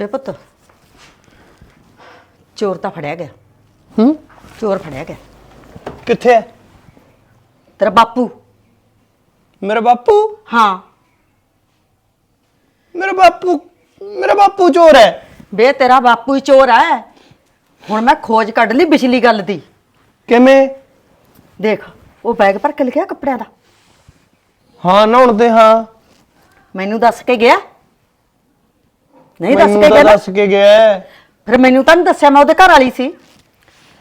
ਵੇ ਪੁੱਤ। ਚੋਰ ਤਾਂ ਫੜਿਆ ਗਿਆ। ਹੂੰ? ਚੋਰ ਫੜਿਆ ਗਿਆ। ਕਿੱਥੇ ਹੈ ਤੇਰਾ ਬਾਪੂ। ਮੇਰਾ ਬਾਪੂ? ਹਾਂ। ਮੇਰਾ ਬਾਪੂ ਮੇਰਾ ਬਾਪੂ ਚੋਰ ਹੈ ਵੇ ਤੇਰਾ ਬਾਪੂ ਹੀ ਚੋਰ ਹੈ ਹੁਣ ਮੈਂ ਖੋਜ ਕੱਢ ਲਈ ਪਿਛਲੀ ਗੱਲ ਦੀ। ਕਿਵੇਂ? ਦੇਖ ਉਹ ਬੈਗ ਭਰ ਕੇ ਲਿਖਿਆ ਕੱਪੜਿਆਂ ਦਾ। ਹਾਂ ਨਹਾਉਣ ਤੇ ਹਾਂ। ਮੈਨੂੰ ਦੱਸ ਕੇ ਗਿਆ। ਨਹੀਂ ਦੱਸ ਮੈਨੂੰ ਕੇ ਤਾਂ ਗਿਆ। ਦੱਸ ਕੇ ਗਿਆ ਹੈ। ਫਿਰ ਮੈਨੂੰ ਤਾਂ ਨਹੀਂ ਦੱਸਿਆ ਮੈਂ ਉਹਦੇ ਘਰ ਵਾਲੀ ਸੀ।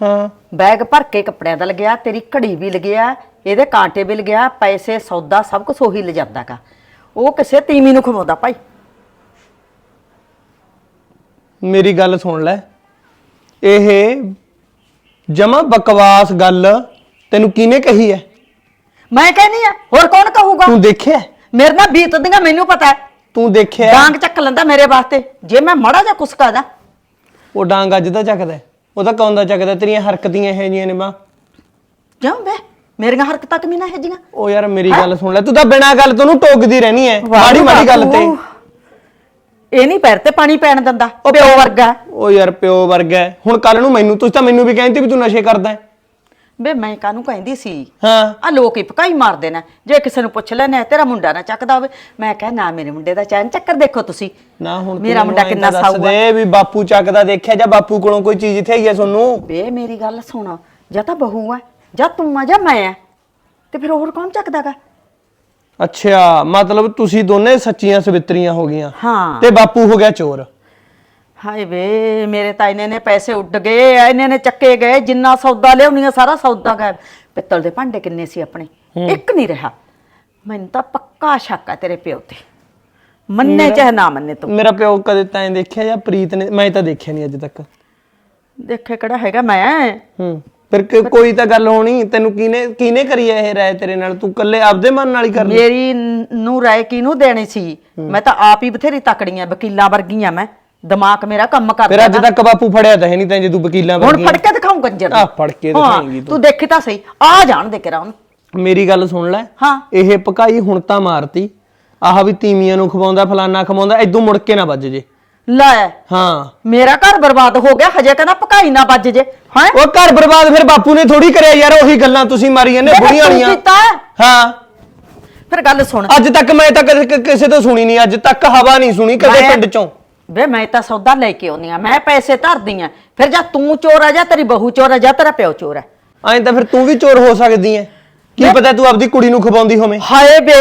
ਹਾਂ। ਬੈਗ ਭਰ ਕੇ ਕੱਪੜਿਆਂ ਦਾ ਲੱਗਿਆ ਤੇਰੀ ਘੜੀ ਵੀ ਲੱਗਿਆ ਇਹਦੇ ਕਾਂਟੇ ਵੀ ਲੱਗਿਆ ਪੈਸੇ ਸੌਦਾ ਸਭ ਕੁਝ ਉਹੀ ਲਿਜਾਂਦਾਗਾ ਉਹ ਕਿਸੇ ਤੀਮੀ ਨੂੰ ਖਵਾਉਂਦਾ ਭਾਈ। ਮੇਰੀ ਗੱਲ ਸੁਣ ਲੈ। ਇਹ ਜਮਾ ਬਕਵਾਸ ਗੱਲ ਤੈਨੂੰ ਕਿਹਨੇ ਕਹੀ ਹੈ? ਮੈਂ ਕਹਿੰਦੀ ਆ ਹੋਰ ਕੌਣ ਕਹੂਗਾ? ਤੂੰ ਦੇਖਿਆ? ਮੇਰੇ ਨਾਲ ਬੀਤਦੀਆਂ ਮੈਨੂੰ ਪਤਾ ਹੈ। ਤੂੰ ਦੇਖਿਆ ਡਾਂਗ ਚੱਕ ਲੈਂਦਾ ਮੇਰੇ ਵਾਸਤੇ। ਜੇ ਮੈਂ ਮੜਾ ਜਾ ਕੁਛ ਕਹਦਾ ਉਹ ਡਾਂਗ ਅੱਜ ਦਾ ਚੱਕਦਾ ਹੈ। ਉਹ ਤਾਂ ਕੌਣ ਦਾ ਚੱਕਦਾ ਤੇਰੀਆਂ ਹਰਕਤਾਂ ਇਹ ਜੀਆਂ ਨੇ ਮਾਂ। ਜਾਉਂ ਬੇ ਮੇਰੀਆਂ ਹਰਕਤਾਂ ਕਮੀ ਨਾ ਹੈਜੀਆਂ ਉਹ ਯਾਰ ਮੇਰੀ ਗੱਲ ਸੁਣ ਲੈ। ਤੂੰ ਤਾਂ ਬਿਨਾਂ ਗੱਲ ਤੋਂ ਨੂੰ ਟੋਕਦੀ ਰਹਿਣੀ ਹੈ। ਮਾੜੀ ਮਾੜੀ ਗੱਲ ਤੇ। ਇਹ ਨਹੀਂ ਪੈਰ ਤੇ ਪਾਣੀ ਪੈਣ ਦਿੰਦਾ। ਉਹ ਪਿਓ ਵਰਗਾ ਉਹ ਯਾਰ ਪਿਓ ਵਰਗਾ ਹੈ। ਹੁਣ ਕੱਲ ਨੂੰ ਮੈਨੂੰ ਤੁਸੀਂ ਤਾਂ ਮੈਨੂੰ ਵੀ ਕਹਿੰਦੇ ਵੀ ਤੂੰ ਨਸ਼ੇ ਕਰਦਾ ਹੈ। ਬੇ ਮੈਂ ਕਾਹਨੂੰ ਕਹਿੰਦੀ ਸੀ? ਹਾਂ। ਆ ਲੋਕ ਹੀ ਪਕਾਈ ਮਾਰਦੇ ਨੇ। ਜੇ ਕਿਸੇ ਨੂੰ ਪੁੱਛ ਲੈਣਾ ਤੇਰਾ ਮੁੰਡਾ ਨਾ ਚੱਕਦਾ ਹੋਵੇ। ਮੈਂ ਕਿਹਾ ਨਾ ਮੇਰੇ ਮੁੰਡੇ ਦਾ ਚੈਨ ਚੱਕਰ ਦੇਖੋ ਤੁਸੀਂ। ਨਾ ਹੁਣ ਤੂੰ ਮੇਰਾ ਮੈਨੂੰ ਮੁੰਡਾ ਐਂ ਕਿੰਨਾ ਸਾਊ ਦੱਸ ਆ। ਦੇ ਵੀ ਬਾਪੂ ਚੱਕਦਾ ਦੇਖਿਆ ਜਾਂ ਬਾਪੂ ਕੋਲੋਂ ਕੋਈ ਚੀਜ਼ ਇੱਥੇ ਹੈਗੀ ਹੈ ਤੁਹਾਨੂੰ? ਬੇ ਮੇਰੀ ਗੱਲ ਸੁਣ। ਜਾਂ ਤਾਂ ਬਹੂ ਆ ਜਾਂ ਤੂੰ ਆ ਜਾਂ ਮੈਂ ਆ। ਤੇ ਫਿਰ ਹੋਰ ਕੌਣ ਚੱਕਦਾਗਾ? ਅੱਛਾ ਮਤਲਬ ਤੁਸੀਂ ਦੋਨੇ ਸੱਚੀਆਂ ਸਵਿਤਰੀਆਂ ਹੋ ਗਈਆਂ। ਹਾਂ। ਤੇ ਬਾਪੂ ਹੋ ਗਿਆ ਚੋਰ। ਹਾਏ ਵੇ ਮੇਰੇ ਤਾਂ ਇਹਨੇ ਨੇ ਪੈਸੇ ਉੱਡ ਗਏ ਇਹਨੇ ਨੇ ਚੱਕੇ ਗਏ ਜਿੰਨਾ ਸੌਦਾ ਲਿਆਉਣੀਆਂ ਸਾਰਾ ਸੌਦਾ ਗਾਇਬ। ਪਿੱਤਲ ਦੇ ਭਾਂਡੇ ਕਿੰਨੇ ਸੀ ਆਪਣੇ? ਇੱਕ ਨਹੀਂ ਰਿਹਾ। ਮੈਨੂੰ ਤਾਂ ਪੱਕਾ ਸ਼ੱਕ ਆ ਤੇਰੇ ਪਿਓ ਤੇ। ਮੰਨੇ ਚਾਹੇ ਨਾ ਮੰਨੇ ਤੂੰ। ਮੇਰਾ ਪਿਓ ਕਦੇ ਤਾਂ ਐਂ ਦੇਖਿਆ ਜਾਂ ਪ੍ਰੀਤ ਨੇ ਮੈਂ ਤਾਂ ਦੇਖਿਆ ਨਹੀਂ ਅੱਜ ਤੱਕ। ਦੇਖੇ ਕਿਹੜਾ ਹੈਗਾ ਮੈਂ? ਹੂੰ। ਫਿਰ ਕ- ਕੋਈ ਤਾਂ ਗੱਲ ਹੋਣੀ। ਤੈਨੂੰ ਕਿਹਨੇ ਕਿਹਨੇ ਕਰੀ ਹੈ ਇਹ ਰਾਏ ਤੇਰੇ ਨਾਲ? ਤੂੰ ਇਕੱਲੇ ਆਪਦੇ ਮਨ ਨਾਲ ਹੀ ਕਰ ਲਈ ਮੇਰੀ ਨ- ਨੂੰ ਰਾਏ ਕਿਹਨੂੰ ਦੇਣੀ ਸੀ? ਮੈਂ ਤਾਂ ਆਪ ਹੀ ਬਥੇਰੀ ਤਕੜੀਆਂ ਵਕੀਲਾਂ ਵਰਗੀਆਂ ਮੈਂ। ਦਿਮਾਗ ਮੇਰਾ ਕੰਮ ਫਿਰ ਕਰਦਾ ਅੱਜ ਤੱਕ ਬਾਪੂ ਫੜਿਆ ਤਾਂ ਹੈ ਨਹੀਂ ਤਾਂ ਜੇ ਤੂੰ ਵਕੀਲਾਂ ਹੁਣ ਵਰਗੀ ਫੜ ਕੇ ਦਿਖਾਉਂ ਕੰਜਰ ਆਹ, ਫੜ ਕੇ ਦਿਖਾਏਂਗੀ ਤੂੰ। ਤੂੰ ਦੇਖੀ ਤਾਂ ਸਹੀ। ਆ ਜਾਣ ਦੇ ਕੇ ਉਹਨੂੰ। ਮੇਰੀ ਗੱਲ ਸੁਣ ਲੈ। ਹਾਂ। ਇਹ ਪਕਾਈ ਹੁਣ ਤਾਂ ਮਾਰਤੀ। ਆਹ ਵੀ ਤੀਮੀਆਂ ਨੂੰ ਖਵਾਉਂਦਾ ਫਲਾਨਾ ਖਵਾਉਂਦਾ ਐਦੋਂ ਮੁੜ ਕੇ ਨਾ ਵੱਜ ਜੇ। ਲੈ ਹਾਂ। ਮੇਰਾ ਘਰ ਬਰਬਾਦ ਹੋ ਗਿਆ ਹਜੇ ਕਹਿੰਦਾ ਪਕਾਈ ਨਾ ਵੱਜ ਜੇ। ਹਾਂ? ਉਹ ਘਰ ਬਰਬਾਦ ਫਿਰ ਬਾਪੂ ਨੇ ਥੋੜੀ ਕਰਿਆ ਯਾਰ ਉਹੀ ਗੱਲਾਂ ਤੁਸੀਂ ਮਾਰੀ ਜਾਂਦੇ ਬੁੜੀਆਂ ਵਾਲੀਆਂ। ਕੀਤਾ ਹਾਂ। ਫਿਰ ਗੱਲ ਸੁਣ। ਅੱਜ ਤੱਕ ਮੈਂ ਤਾਂ ਕਦੇ ਕ- ਕਿਸੇ ਤੋਂ ਸੁਣੀ ਨਹੀਂ ਅੱਜ ਤੱਕ ਹਵਾ ਨਹੀਂ ਸੁਣੀ ਕਦੇ ਮੈਂ- ਪਿੰਡ ਚੋਂ। ਵੇ ਮੈਂ ਤਾਂ ਸੌਦਾ ਲੈ ਕੇ ਆਉਣੀ ਆ ਮੈਂ ਪੈਸੇ ਧਰਦੀ ਆ। ਫਿਰ ਜਾਂ ਤੂੰ ਚੋਰ ਆ ਜਾਂ ਤੇਰੀ ਬਹੂ ਚੋਰ ਆ ਜਾਂ ਤੇਰਾ ਪਿਓ ਚੋਰ ਆ। ਐਂ ਤਾਂ ਫਿਰ ਤੂੰ ਵੀ ਚੋਰ ਹੋ ਸਕਦੀ ਐ। ਕੀ ਪਤਾ ਤੂੰ ਆਪਦੀ ਕੁੜੀ ਨੂੰ ਖਵਾਉਂਦੀ ਹੋਵੇਂ? ਹਾਏ ਬੇ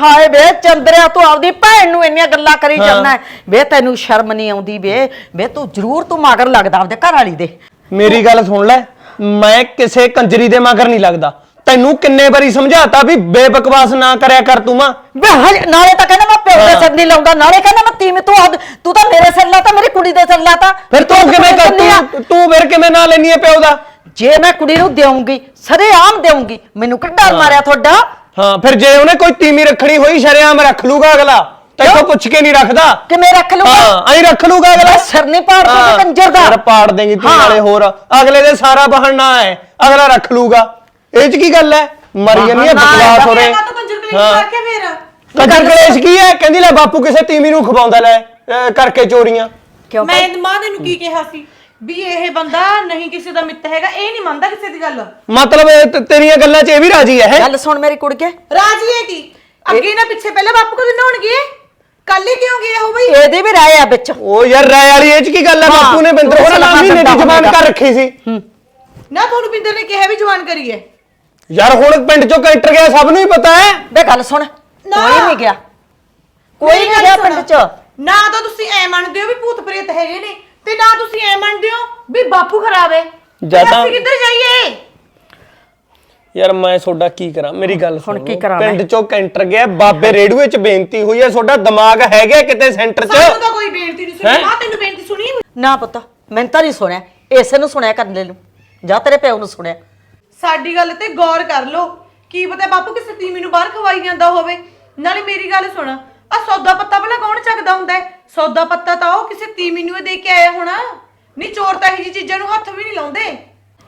ਹਾਏ ਬੇ ਚੰਦਰਿਆ ਤੂੰ ਆਪਦੀ ਭੈਣ ਨੂੰ ਇੰਨੀਆਂ ਗੱਲਾਂ ਕਰੀ ਜਾਂਦਾ ਹੈ। ਵੇ ਤੈਨੂੰ ਸ਼ਰਮ ਨਹੀਂ ਆਉਂਦੀ ਵੇ। ਵੇ ਤੂੰ ਜ਼ਰੂਰ ਤੂੰ ਮਗਰ ਲੱਗਦਾ ਆਪਦੇ ਘਰ ਵਾਲੀ ਦੇ। ਮੇਰੀ ਗੱਲ ਸੁਣ ਲੈ ਮੈਂ ਕਿਸੇ ਕੰਜਰੀ ਦੇ ਮਗਰ ਨਹੀਂ ਲੱਗਦਾ। ਤੈਨੂੰ ਕਿੰਨੇ ਵਾਰੀ ਸਮਝਾਤਾ ਵੀ ਬੇਬਕਵਾਸ ਨਾ ਕਰਿਆ ਕਰ ਤੂੰ ਮਾਂ। ਵੇ ਹਜੇ ਨਾਲੇ ਤਾਂ ਕਹਿੰਦਾ ਪਿਓ ਦੇ ਹਾਂ। ਸਿਰ ਨਹੀਂ ਲਾਉਂਦਾ ਨਾਲੇ ਕਹਿੰਦਾ ਮੈਂ ਤੀਵੇਂ ਤੂੰ ਆਪ- ਤੂੰ ਤਾਂ ਮੇਰੇ ਸਿਰ ਲਾਤਾ ਮੇਰੀ ਕੁੜੀ ਦੇ ਸਿਰ ਲਾਤਾ। ਫਿਰ ਤੂੰ ਕਿਵੇਂ ਕਰ ਆ? ਤੂੰ ਤੂੰ ਫਿਰ ਕਿਵੇਂ ਨਾ ਲੈਣੀ ਐ ਪਿਓ ਦਾ? ਜੇ ਮੈਂ ਕੁੜੀ ਨੂੰ ਦੇਵਾਂਗੀ ਸਰੇ ਆਮ ਦੇਵਾਂਗੀ ਮੈਨੂੰ ਕਿੱਡਾ ਮਾਰਿਆ ਤੁਹਾਡਾ। ਹਾਂ ਫਿਰ ਜੇ ਉਹਨੇ ਕੋਈ ਤੀਮੀ ਰੱਖਣੀ ਹੋਈ ਸ਼ਰੇਆਮ ਰੱਖ ਲੂਗਾ ਅਗਲਾ। ਤੈਨੂੰ? ਪੁੱਛ ਕੇ ਨਹੀਂ ਰੱਖਦਾ। ਕਿਵੇਂ ਰੱਖ ਲੂਗਾ? ਹਾਂ ਐਂ ਰੱਖ ਲੂਗਾ ਅਗਲਾ। ਮੈਂ ਸਿਰ ਨਹੀਂ ਪਾੜ ਹਾਂ, ਦੂੰਗੀ ਕੰਜਰ ਦਾ। ਸਿਰ ਪਾੜ ਦੇਂਗੀ ਤੂੰ ਹਾਂ। ਨਾਲੇ ਹੋਰ। ਅਗਲੇ ਦੇ ਸਾਰਾ ਬਹਾਨਾ ਹੈ। ਅਗਲਾ ਰੱਖ ਲੂਗਾ। ਇਹ ਚ ਕੀ ਗੱਲ ਹੈ? ਮਰੀ ਹੈ ਬਹਾਨਾ ਹੈ, ਬਕਵਾਸ ਹੋ ਰਹੇ ਮੈਂ ਤਾਂ ਕੰਜਰ ਕਲੇਸ਼ ਹਾਂ। ਕਰਕੇ ਫੇਰ। ਕੰਜਰ ਕਲੇਸ਼ ਕੀ ਹੈ? ਕਹਿੰਦੀ ਲੈ ਬਾਪੂ ਕਿਸੇ ਤੀਮੀ ਨੂੰ ਖਵਾਉਂਦਾ ਲੈ ਅਹ ਕਰਕੇ ਚੋਰੀਆਂ। ਕਿਉਂ ਮੈਂ ਮਾਂ ਦੇ ਨੂੰ ਕੀ ਕਿਹਾ ਸੀ? ਵੀ ਇਹ ਬੰਦਾ ਨਹੀਂ ਕਿਸੇ ਦਾ ਮਿੱਤ ਹੈਗਾ ਇਹ ਨਹੀਂ ਮੰਨਦਾ ਕਿਸੇ ਦੀ ਗੱਲ। ਮਤਲਬ ਇਹ ਤੇ- ਤੇਰੀਆਂ ਗੱਲਾਂ 'ਚ ਇਹ ਵੀ ਰਾਜੀ ਹੈ ਹੈਂ? ਗੱਲ ਸੁਣ ਮੇਰੀ ਕੁੜੀਏ ਰਾਜੀ ਹੈ ਕੀ? ਅੱਗੇ ਨਾ ਪਿੱਛੇ ਪਹਿਲਾਂ ਬਾਪੂ ਕਦੋਂ ਨਹਾਉਣਗੇ? ਕੱਲ ਹੀ ਕਿਉਂ ਗਿਆ ਹੋ ਬਈ? ਇਹਦੇ ਵੀ ਰਾਏ ਆ ਵਿੱਚ। ਉਹ ਯਾਰ ਰਾਏ ਵਾਲੀ ਇਹ ਚ ਕੀ ਗੱਲ ਹੈ ਹਾਂ, ਬਾਪੂ ਨੇ ਬਿੰਦਰ ਤੂੰ ਹੋਰਾਂ ਨਾਲ ਸਲਾਹ ਮਹੀਨੇ ਦੀ ਕਰਦਾ ਜ਼ਬਾਨ ਹੋਵੇਗਾ। ਕਰ ਰੱਖੀ ਸੀ। ਨਾ ਤੁਹਾਨੂੰ ਬਿੰਦਰ ਨੇ ਕਿਹਾ ਵੀ ਜਵਾਨ ਕਰੀਏ। ਯਾਰ ਹੁਣ ਪਿੰਡ ਚੋਂ ਕੈਂਟਰ ਗਿਆ ਸਭ ਨੂੰ ਹੀ ਪਤਾ ਹੈ। ਵੇ ਗੱਲ ਸੁਣ ਨਾ। ਕੋਈ ਨਹੀਂ ਗਿਆ। ਕੋਈ ਨਹੀਂ ਗਿਆ। ਪਿੰਡ ਚ। ਨਾ ਤਾਂ ਤੁਸੀਂ ਐ ਮੰਨਦੇ ਹੋ ਵੀ ਭੂਤ ਪ੍ਰੇਤ ਹੈਗੇ ਨੇ ਤੇ ਨਾ ਤੁਸੀਂ ਐ ਮੰਨਦੇ ਹੋ ਵੀ ਬਾਪੂ ਖਰਾਬ ਹੈ। ਜਾਂ ਤੇ ਅਸੀਂ ਕਿੱਧਰ ਜਾਈਏ? ਯਾਰ ਮੈਂ ਤੁਹਾਡਾ ਕੀ ਕਰਾਂ? ਮੇਰੀ ਗੱਲ ਸੁਣੋ। ਕੀ ਕਰਾਂ ਮੈਂ? ਪਿੰਡ ਚੋਂ ਕੈਂਟਰ ਗਿਆ ਬਾਬੇ ਰੇਡੂਏ ਚ ਬੇਨਤੀ ਹੋਈ ਹੈ ਤੁਹਾਡਾ ਦਿਮਾਗ ਹੈਗਾ ਕਿਤੇ ਸੈਂਟਰ ਸਾਨੂੰ ਚ ਤਾਂ ਕੋਈ ਬੇਨਤੀ ਨਹੀਂ ਹੈਂ? ਸੁਣੀ ਮਾਂ ਤੈਨੂੰ ਬੇਨਤੀ ਸੁਣੀ ਨਾ ਪੁੱਤ ਮੈਨੂੰ ਤਾਂ ਨਹੀਂ ਸੁਣਿਆ। ਇਸੇ ਨੂੰ ਸੁਣਿਆ ਕਰਨ ਲੈ ਨੂੰ। ਜਾਂ ਤੇਰੇ ਪਿਓ ਨੂੰ ਸੁਣਿਆ। ਸਾਡੀ ਗੱਲ ਤੇ ਗੌਰ ਕਰ ਲੋ ਕੀ ਪਤਾ ਬਾਪੂ ਕਿਸੇ ਤੀਮੀ ਨੂੰ ਬਾਹਰ ਖਵਾਈ ਜਾਂਦਾ ਹੋਵੇ। ਨਾਲੇ ਮੇਰੀ ਗੱਲ ਸੁਣ ਆ ਸੌਦਾ ਪੱਤਾ ਭਲਾ ਕੌਣ ਚੱਕਦਾ ਹੁੰਦਾ ਹੈ? ਸੌਦਾ ਪੱਤਾ ਤਾਂ ਉਹ ਕਿਸੇ ਤੀਮੀ ਨੂੰ ਹੀ ਦੇ ਕੇ ਆਇਆ ਹੋਣਾ। ਨਹੀਂ ਚੋਰ ਤਾਂ ਇਹੋ ਜਿਹੀ ਚੀਜ਼ਾਂ ਨੂੰ ਹੱਥ ਵੀ ਨਹੀਂ ਲਾਉਂਦੇ।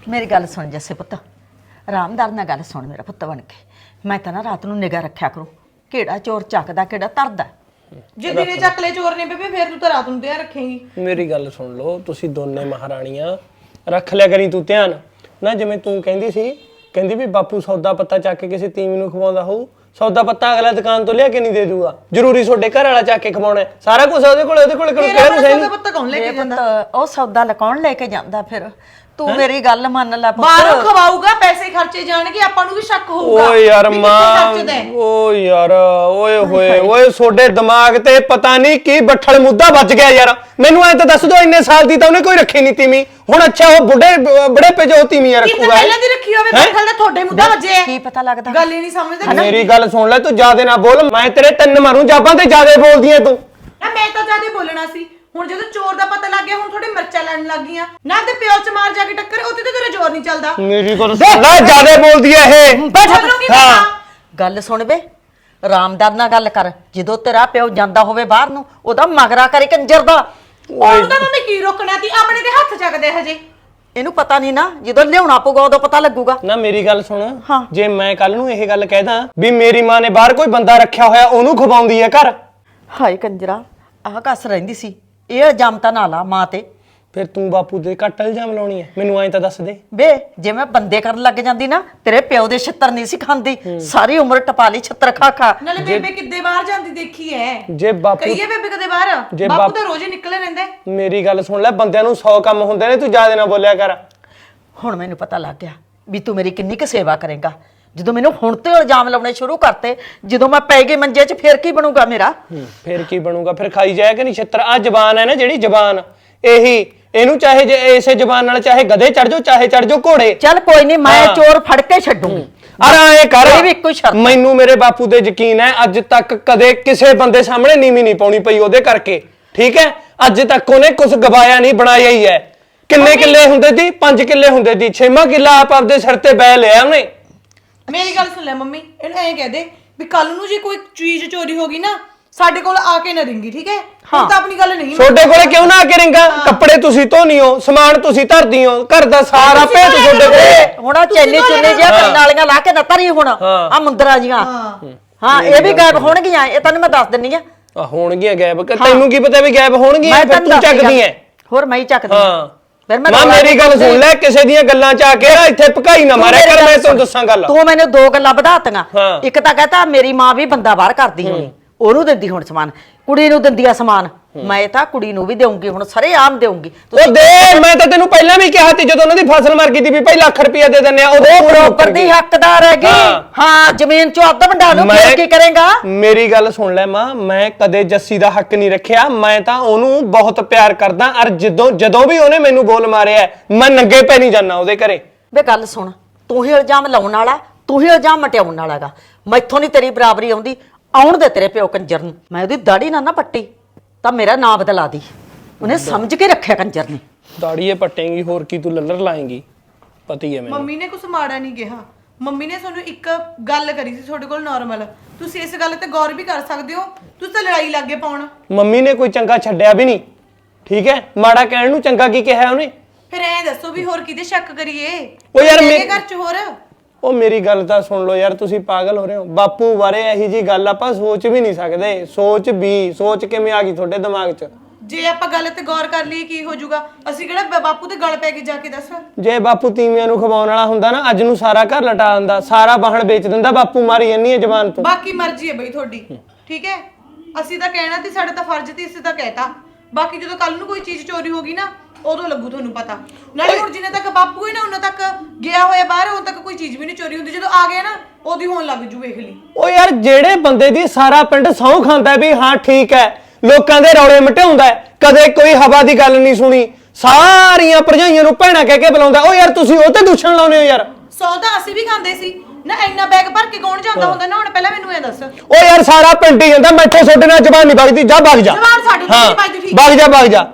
ਮੇਰੀ ਗੱਲ ਸੁਣ ਜੱਸੇ ਪੁੱਤ। ਆਰਾਮਦਾਰ ਨਾਲ ਗੱਲ ਸੁਣ ਮੇਰਾ ਪੁੱਤ ਬਣ ਕੇ। ਮੈਂ ਤਾਂ ਨਾ ਰਾਤ ਨੂੰ ਨਿਗਾ ਰੱਖਿਆ ਕਰੂੰ। ਕਿਹੜਾ ਚੋਰ ਚੱਕਦਾ ਕਿਹੜਾ ਤਰਦਾ? ਜੇ ਦਿਨੇ ਚੱਕ ਲੈ ਚੋਰ ਨੇ ਬੇਬੇ ਫਿਰ ਤੂੰ ਤਾਂ ਰਾਤ ਨੂੰ ਧਿਆਨ ਰੱਖੇਂਗੀ। ਮੇਰੀ ਗੱਲ ਸੁਣ ਲਓ ਤੁਸੀਂ ਦੋਨੇ ਮਹਾਰਾਣੀਆਂ ਰੱਖ ਲਿਆ ਕਰੀ ਤੂੰ ਧਿਆਨ। ਨਾ ਜਿਵੇਂ ਤੂੰ ਕਹਿੰਦੀ ਸੀ ਕਹਿੰਦੀ ਵੀ ਬਾਪੂ ਸੌਦਾ ਪੱਤਾ ਚੱਕ ਕੇ ਕਿਸੇ ਤੀਵੀਂ ਨੂੰ ਖਵਾਉਂਦਾ ਹੋਊ ਸੌਦਾ ਪੱਤਾ ਅਗਲਾ ਦੁਕਾਨ ਤੋਂ ਲਿਆ ਕੇ ਨਹੀਂ ਦੇ ਦੂਗਾ। ਜ਼ਰੂਰੀ ਤੁਹਾਡੇ ਘਰ ਵਾਲਾ ਚੱਕ ਕੇ ਖਵਾਉਣਾ ਹੈ। ਸਾਰਾ ਕੁਝ ਉਹਦੇ ਕੋਲ ਉਹਦੇ ਕੋਲ ਕਿਹੜਾ ਕੁਝ ਹੈ ਉਹਦਾ ਨਹੀਂ। ਪੱਤਾ ਕੌਣ ਲੈ ਕੇ ਜਾਂਦਾ? ਉਹ ਸੌਦਾ ਲਕਾਉਣ ਲੈ ਕੇ ਜਾਂਦਾ ਫਿਰ। ਤੂੰ ਮੇਰੀ ਗੱਲ ਮੰਨ ਲੈ ਪੁੱਤ। ਬਾਹਰੋਂ ਖਵਾਊਗਾ ਪੈਸੇ ਖਰਚੇ ਜਾਣਗੇ ਆਪਾਂ ਨੂੰ ਵੀ ਸ਼ੱਕ ਹੋਊਗਾ। ਓਏ ਯਾਰ ਵੀ ਕਿੱਥੇ ਮਾਂ ਖਰਚਦਾ ਹੈ। ਓ ਯਾਰ ਓਏ ਹੋਏ ਓਏ ਤੁਹਾਡੇ ਦਿਮਾਗ ਤੇ ਪਤਾ ਨਹੀਂ ਕੀ ਬੱਠਲ ਮੁੱਦਾ ਵੱਜ ਗਿਆ ਯਾਰ। ਮੈਨੂੰ ਐ ਤਾਂ ਦੱਸ ਦੋ ਇੰਨੇ ਸਾਲ ਦੀ ਤਾਂ ਉਹਨੇ ਕੋਈ ਰੱਖੀ ਨਹੀਂ ਤੀਵੀਂ। ਹੁਣ ਅੱਛਾ ਉਹ ਬੁੱਢੇ ਬੜੇ ਪੇ ਜੋ ਤੀਵੀਂ ਕਿਤੇ ਰੱਖੂਗਾ ਪਹਿਲਾਂ ਦੀ ਰੱਖੀ ਹੋਵੇ ਹੈਂ? ਬੱਠਲ ਦਾ ਤੁਹਾਡੇ ਮੁੱਦਾ ਵੱਜੇ ਹੈ। ਕੀ ਪਤਾ ਲੱਗਦਾ। ਗੱਲ ਹੀ ਨਹੀਂ ਸਮਝਦਾ ਮੇਰੀ ਗੱਲ ਸੁਣ ਲੈ ਤੂੰ ਜਿਆਦੇ ਨਾ ਬੋਲ ਮੈਂ ਤੇਰੇ ਤਿੰਨ ਮਾਰੂ ਜਾਬਾਂ ਤੇ ਜਿਆਦੇ ਬੋਲਦੀ ਐ ਤੂੰ। ਨਾ ਮੈਂ ਤਾਂ ਜ਼ਿਆਦਾ ਬੋਲਣਾ ਸੀ। ਹੁਣ ਜਦੋਂ ਚੋਰ ਦਾ ਪਤਾ ਲੱਗ ਗਿਆ ਹੁਣ ਤੁਹਾਡੇ ਮਿਰਚਾਂ ਲੈਣ ਲੱਗ ਗਈਆਂ। ਨਾ ਤੇ ਪਿਓ ਚ ਮਾਰ ਜਾ ਕੇ ਟੱਕਰ ਉੱਥੇ ਤੇ ਤੇਰਾ ਜ਼ੋਰ ਨਹੀਂ ਚੱਲਦਾ। ਮੇਰੀ ਗੱਲ ਸੁਣ ਲੈ ਜਿਆਦੇ ਬੋਲਦੀ ਐ ਇਹ। ਬੋਲੂੰਗੀ ਮੈਂ ਹਾਂ। ਤਾਂ। ਗੱਲ ਸੁਣ ਵੇ ਰਾਮਦਾਰ ਨਾਲ ਗੱਲ ਕਰ। ਜਦੋਂ ਤੇਰਾ ਪਿਓ ਜਾਂਦਾ ਹੋਵੇ ਬਾਹਰ ਨੂੰ ਉਹਦਾ ਮਗਰਾ ਕਰੇ ਕੰਜਰ ਦਾ। ਉਹਨੂੰ ਤਾਂ ਮੰਮੀ ਕੀ ਰੋਕਣਾ ਸੀ? ਆਪਣੇ ਤੇ ਹੱਥ ਚੱਕਦੇ ਹਜੇ। ਇਹਨੂੰ ਪਤਾ ਨਹੀਂ ਨਾ ਜਦੋਂ ਲਿਆਉਣਾ ਪਊਗਾ ਉਦੋਂ ਪਤਾ ਲੱਗੂਗਾ। ਨਾ ਮੇਰੀ ਗੱਲ ਸੁਣ। ਹਾਂ। ਜੇ ਮੈਂ ਕੱਲ ਨੂੰ ਇਹ ਗੱਲ ਕਹਿਦਾ ਵੀ ਮੇਰੀ ਮਾਂ ਨੇ ਬਾਹਰ ਕੋਈ ਬੰਦਾ ਰੱਖਿਆ ਹੋਇਆ ਉਹਨੂੰ ਖਵਾਉਂਦੀ ਐ ਘਰ। ਹਾਏ ਕੰਜਰਾ ਆਹ ਕਸ ਰਹਿੰਦੀ ਸੀ। ਇਹ ਇਲਜ਼ਾਮ ਤਾਂ ਨਾ ਲਾ ਮਾਂ ਤੇ। ਫਿਰ ਤੂੰ ਬਾਪੂ ਦੇ ਘੱਟ ਇਲਜ਼ਾਮ ਲਾਉਣੀ ਐ ਮੈਨੂੰ ਐਂ ਤਾਂ ਦੱਸ ਦੇ। ਵੇ ਜੇ ਮੈਂ ਬੰਦੇ ਕਰਨ ਲੱਗ ਜਾਂਦੀ ਨਾ ਤੇਰੇ ਪਿਓ ਦੇ ਛਿੱਤਰ ਨਹੀਂ ਸੀ ਖਾਂਦੀ। ਸਾਰੀ ਉਮਰ ਟਪਾ ਲਈ ਛਿੱਤਰ ਖਾ ਖਾ। ਨਾਲੇ ਬੇਬੇ ਕਿੱਦੇ ਬਾਹਰ ਜਾਂਦੀ ਦੇਖੀ ਐ? ਜੇ ਬਾਪੂ ਕਹੀਏ ਬੇਬੇ ਕਦੇ ਬਾਹਰ? ਜੇ ਬਾਪੂ ਬਾਪ- ਤਾਂ ਰੋਜ਼ ਹੀ ਨਿਕਲੇ ਰਹਿੰਦਾ ਹੈ। ਮੇਰੀ ਗੱਲ ਸੁਣ ਲੈ ਬੰਦਿਆਂ ਨੂੰ 100 ਕੰਮ ਹੁੰਦੇ ਨੇ ਤੂੰ ਜ਼ਿਆਦਾ ਨਾ ਬੋਲਿਆ ਕਰ। ਹੁਣ ਮੈਨੂੰ ਪਤਾ ਲੱਗ ਗਿਆ ਵੀ ਤੂੰ ਮੇਰੀ ਕਿੰਨੀ ਕੁ ਸੇਵਾ ਕਰੇਗਾ। ਜਦੋਂ ਮੈਨੂੰ ਹੁਣ ਤੋਂ ਇਲਜ਼ਾਮ ਲਾਉਣੇ ਸ਼ੁਰੂ ਕਰਤੇ ਜਦੋਂ ਮੈਂ ਪੈ ਗਈ ਮੰਜੇ 'ਚ ਫੇਰ ਕੀ ਬਣੂਗਾ ਮੇਰਾ? ਫਿਰ ਕੀ ਬਣੂਗਾ? ਫਿਰ ਖਾਈ ਜਾਇਆ ਕਿ ਨਹੀਂ ਛਿੱਤਰ? ਆ ਜ਼ਬਾਨ ਹੈ ਨਾ ਜਿਹੜੀ ਜ਼ਬਾਨ। ਇਹੀ ਇਹਨੂੰ ਚਾਹੇ ਜੇ ਇਸੇ ਜ਼ਬਾਨ ਨਾਲ ਚਾਹੇ ਗਧੇ ਚੜ ਜਾਓ ਚਾਹੇ ਚੜ ਜਾਓ ਘੋੜੇ। ਚੱਲ ਕੋਈ ਨਹੀਂ ਮੈਂ ਹਾਂ। ਚੋਰ ਫੜ ਕੇ ਛੱਡੂੰਗੀ। ਅਰ ਐ ਕਰ। ਇਹ ਵੀ ਇੱਕੋ ਹੀ ਸ਼ਰਤ। ਮੈਨੂੰ ਮੇਰੇ ਬਾਪੂ ਤੇ ਯਕੀਨ ਹੈ ਅੱਜ ਤੱਕ ਕਦੇ ਕਿਸੇ ਬੰਦੇ ਸਾਹਮਣੇ ਨੀਵੀਂ ਨਹੀਂ ਪਾਉਣੀ ਪਈ ਉਹਦੇ ਕਰਕੇ। ਠੀਕ ਹੈ? ਅੱਜ ਤੱਕ ਉਹਨੇ ਕੁਝ ਗਵਾਇਆ ਨਹੀਂ ਬਣਾਇਆ ਹੀ ਹੈ। ਕਿੰਨੇ ਕਿੱਲੇ ਹੁੰਦੇ ਸੀ 5 ਕਿੱਲੇ ਹੁੰਦੇ ਸੀ ਛੇਵਾਂ ਕਿੱਲਾ ਆਪ ਆਪਦੇ ਸਿਰ ਤੇ ਬੈ ਲਿਆ ਉਹਨੇ। ਮੇਰੀ ਗੱਲ ਸੁਣ ਲੈ ਮੰਮੀ ਇਹਨੂੰ ਐਂ ਕਹਿ ਦੇ ਵੀ ਕੱਲ ਨੂੰ ਜੇ ਕੋਈ ਚੀਜ਼ ਚੋਰੀ ਹੋ ਗਈ ਨਾ ਸਾਡੇ ਕੋਲ ਆ ਕੇ ਨਾ ਰਿੰਗੀ ਠੀਕ ਹੈ? ਹੁਣ ਤਾਂ ਆਪਣੀ ਗੱਲ ਨਹੀਂ ਛੋਡੇ ਕੋਲੇ ਕਿਉਂ ਨਾ ਆ ਕੇ ਰਿੰਗਾ? ਕੱਪੜੇ ਤੁਸੀਂ ਧੋਨੀ ਹੋ ਸਮਾਨ ਤੁਸੀਂ ਧਰਦੀ ਹੋ ਘਰ ਦਾ ਸਾਰਾ ਭੇਤ ਕਰੋ। ਕੋਲੇ। ਹੁਣ ਆ ਚੈਨੀ ਤੁਸੀਂ ਚੁੰਨੀ ਜਿਹਾ। ਕੰਨ ਵਾਲੀਆਂ ਲਾ ਕੇ ਨਤਰੀ ਹੁਣ ਹਾਂ। ਆ ਮੁੰਦਰਾ ਜੀਆਂ। ਹਾਂ। ਹਾਂ ਇਹ ਵੀ ਗਾਇਬ ਹੋਣਗੀਆਂ ਇਹ ਤੈਨੂੰ ਮੈਂ ਦੱਸ ਦਿੰਨੀ ਆ। ਆ ਹੋਣਗੀਆਂ ਗਾਇਬ। ਕਿ ਤੈਨੂੰ ਕੀ ਪਤਾ ਵੀ ਗਾਇਬ ਹੋਣਗੀਆਂ ਫਿਰ ਤੈਨੂੰ ਤੂੰ ਦੱਸ ਚੱਕਦੀ। ਐ। ਹੋਰ ਮੈਂ ਹੀ ਚੱਕਦੀ। ਹਾਂ। ਫਿਰ ਮੈਂ ਮੇਰੀ ਗੱਲ। ਸੁਣ ਲੈ ਕਿਸੇ ਦੀਆਂ ਗੱਲਾਂ ਚ ਆ ਕੇ ਨਾ ਇੱਥੇ ਭਕਾਈ ਨਾ ਮਾਰਿਆ ਮੇਰੀ ਕਰ ਮੈਂ। ਤੈਨੂੰ ਦੱਸਾਂ ਗੱਲ ਤੂੰ ਮੈਨੂੰ ਦੋ ਗੱਲਾਂ ਵਧਾਤੀਆਂ ਹਾਂ। ਇੱਕ ਤਾਂ ਕਹਤਾ ਮੇਰੀ ਮਾਂ ਵੀ ਬੰਦਾ ਬਾਹਰ ਕਰਦੀ ਹੋਣੀ ਉਹਨੂੰ ਦਿੰਦੀ ਹੁਣ ਸਮਾਨ ਕੁੜੀ ਨੂੰ ਦਿੰਦੀ ਆ ਸਮਾਨ ਮੈਂ ਤਾਂ ਕੁੜੀ ਨੂੰ ਵੀ ਦੇਵਾਂਗੀ ਹੁਣ ਸਾਰੇ ਆਮ ਦੇਵਾਂਗੀ ਉਹ ਦੇ ਮੈਂ ਤਾਂ ਤੈਨੂੰ ਪਹਿਲਾਂ ਵੀ ਕਿਹਾ ਸੀ ਜਦੋਂ ਉਹਨਾਂ ਦੀ ਫਸਲ ਮਰ ਗਈ ਸੀ ਵੀ ਭਾਈ ਲੱਖ ਰੁਪਇਆ ਦੇ ਦਿੰਨੇ ਆ ਉਹ ਬਰੋਬਰ ਦੀ ਹੱਕਦਾਰ ਹੈਗੀ। ਹਾਂ। ਜ਼ਮੀਨ ਚੋਂ ਅੱਧ ਵੰਡਾ ਲੂ ਫਿਰ ਕੀ ਕਰੇਗਾ? ਮੇਰੀ ਗੱਲ ਸੁਣ ਲੈ ਮਾਂ ਮੈਂ ਕਦੇ ਜੱਸੀ ਦਾ ਹੱਕ ਨਹੀਂ ਰੱਖਿਆ ਮੈਂ ਤਾਂ ਉਹਨੂੰ ਬਹੁਤ ਪਿਆਰ ਕਰਦਾ ਅਰ ਜਦੋਂ ਜਦੋਂ ਵੀ ਉਹਨੇ ਮੈਨੂੰ ਬੋਲ ਮਾਰਿਆ ਮੈਂ ਨੰਗੇ ਪੈ ਨਹੀਂ ਜਾਣਾ ਉਹਦੇ ਘਰੇ। ਵੇ ਗੱਲ ਸੁਣ ਤੂੰ ਹੀ ਇਲਜ਼ਾਮ ਲਾਉਣ ਵਾਲਾ ਤੂੰ ਹੀ ਇਲਜ਼ਾਮ ਮਟਿਆਉਣ ਵਾਲਾਗਾ। ਮੈਥੋਂ ਨਹੀਂ ਤੇਰੀ ਬਰਾਬਰੀ ਆਉਂਦੀ ਆਉਣ ਦੇ ਤੇਰੇ ਪਿਓ ਕੰਜਰ ਨੂੰ। ਮੈਂ ਉਹਦੀ ਦਾੜੀ ਨਾ ਨਾ ਪੱਟੀ। ਤਾਂ ਮੇਰਾ ਨਾਂ ਬਦਲਾ ਦੀ। ਉਹਨੇ ਸਮਝ ਕੇ ਰੱਖਿਆ ਕੰਜਰ ਨੇ। ਦਾੜੀਏ ਪੱਟੇਂਗੀ ਹੋਰ ਕੀ ਤੂੰ ਲੱਲਰ ਲਾਏਂਗੀ? ਪਤੀ ਹੈ ਮੈਨੂੰ। ਮੰਮੀ ਨੇ ਕੁਝ ਮਾੜਾ ਨਹੀਂ ਕਿਹਾ। ਮੰਮੀ ਨੇ ਤੁਹਾਨੂੰ ਇੱਕ ਗੱਲ ਕਰੀ ਸੀ ਤੁਹਾਡੇ ਕੋਲ ਨਾਰਮਲ ਤੁਸੀਂ ਇਸ ਗੱਲ ਤੇ ਗੌਰ ਵੀ ਕਰ ਸਕਦੇ ਹੋ? ਤੁਸੀਂ ਤਾਂ ਲੜਾਈ ਲੱਗੇ ਪਾਉਣ। ਮੰਮੀ ਨੇ ਕੋਈ ਚੰਗਾ ਛੱਡਿਆ ਵੀ ਨਹੀਂ। ਠੀਕ ਹੈ ਮਾੜਾ ਕਹਿਣ ਨੂੰ ਚੰਗਾ ਕੀ ਕਿਹਾ ਉਹਨੇ? ਫਿਰ ਐਂ ਦੱਸੋ ਵੀ ਹੋਰ ਕਿਹਦੇ ਸ਼ੱਕ ਕਰੀਏ? ਉਹ ਯਾਰ ਮੇਰੇ ਘਰ ਚ ਹੋਰ। ਉਹ ਮੇਰੀ ਗੱਲ ਤਾਂ ਸੁਣ ਲਓ ਯਾਰ ਤੁਸੀਂ ਪਾਗਲ ਹੋ ਰਹੇ ਹੋ। ਬਾਪੂ ਬਾਰੇ ਇਹੀ ਜੀ ਗੱਲ ਆਪਾਂ ਸੋਚ ਵੀ ਨਹੀਂ ਸਕਦੇ। ਸੋਚ ਵੀ ਸੋਚ ਕਿਵੇਂ ਆ ਗਈ ਤੁਹਾਡੇ ਦਿਮਾਗ 'ਚ? ਜੇ ਆਪਾਂ ਗੱਲ ਤੇ ਗੌਰ ਕਰ ਲਈਏ ਕੀ ਹੋ ਜਾਊਗਾ? ਅਸੀਂ ਕਿਹੜਾ ਬ- ਬਾਪੂ ਦੇ ਗਲ ਪੈ ਕੇ ਜਾ ਕੇ ਦੱਸ? ਜੇ ਬਾਪੂ ਤੀਵੀਆਂ ਨੂੰ ਖਵਾਉਣ ਵਾਲਾ ਹੁੰਦਾ ਨਾ ਅੱਜ ਨੂੰ ਸਾਰਾ ਘਰ ਲਟਾ ਦਿੰਦਾ ਸਾਰਾ ਬਾਹਣ ਵੇਚ ਦਿੰਦਾ ਬਾਪੂ ਮਾਰੀ ਜੰਨੀ ਹੈ ਜ਼ਬਾਨ ਤੋਂ। ਬਾਕੀ ਮਰਜ਼ੀ ਹੈ ਬਈ ਤੁਹਾਡੀ। ਠੀਕ ਹੈ? ਅਸੀਂ ਤਾਂ ਕਹਿਣਾ ਤੇ ਸਾਡਾ ਤਾਂ ਫਰਜ਼ ਤੇ ਅਸੀਂ ਤਾਂ ਕਹਿਤਾ। ਬਾਕੀ ਜਦੋਂ ਕੱਲ ਨੂੰ ਕੋਈ ਚੀਜ਼ ਚੋਰੀ ਹੋ ਗਈ ਨਾ ਉਦੋਂ ਲੱਗੂ ਤੁਹਾਨੂੰ ਪਤਾ। ਨਾਲੇ ਹੁਣ ਜਿੰਨੇ ਤੱਕ ਬਾਪੂ ਹੀ ਨਾ ਉਹਨਾਂ ਤੱਕ ਗਿਆ ਹੋਇਆ ਬਾਹਰ ਉਦੋਂ ਤੱਕ ਕੋਈ ਚੀਜ਼ ਵੀ ਨਹੀਂ ਚੋਰੀ ਹੁੰਦੀ। ਜਦੋਂ ਆ ਗਿਆ ਨਾ ਉਹਦੀ ਹੋਣ ਲੱਗ ਜੂ ਵੇਖ ਲਈ। ਉਹ ਯਾਰ ਜਿਹੜੇ ਬੰਦੇ ਦੀ ਸਾਰਾ ਪਿੰਡ ਸਹੁੰ ਖਾਂਦਾ ਵੀ ਹਾਂ ਠੀਕ ਹੈ ਲੋਕਾਂ ਦੇ ਰੌਲੇ ਮਟਾਉਂਦਾ ਕਦੇ ਕੋਈ ਹਵਾ ਦੀ ਗੱਲ ਨਹੀਂ ਸੁਣੀ ਸਾਰੀਆਂ ਭਰਜਾਈਆਂ ਨੂੰ ਭੈਣਾਂ ਕਹਿ ਕੇ ਬੁਲਾਉਂਦਾ ਉਹ ਯਾਰ ਤੁਸੀਂ ਉਹ ਤੇ ਦੂਸ਼ਣ ਲਾਉਂਦੇ ਹੋ ਯਾਰ। ਸੌ ਤਾਂ ਅਸੀਂ ਵੀ ਖਾਂਦੇ ਸੀ। ਨਾ ਇੰਨਾ ਬੈਗ ਭਰ ਕੇ ਕੌਣ ਜਾਂਦਾ ਹੁੰਦਾ? ਨਾ ਹੁਣ ਪਹਿਲਾਂ ਮੈਨੂੰ ਇਹ ਦੱਸ। ਉਹ ਯਾਰ ਸਾਰਾ ਪਿੰਡ ਹੀ ਜਾਂਦਾ ਮੈਥੋਂ ਛੋਡੇ ਨਾਲ ਜ਼ਬਾਨ ਨਹੀਂ ਵਗਦੀ ਜਾ ਵਗ ਜਾ। ਜ਼ੁਬਾਨ ਸਾਡੀ ਤੋਂ ਹਾਂ, ਨਹੀਂ ਵੱਜਦੀ, ਠੀਕ? ਵਗ ਜਾ ਵਗ ਜਾ।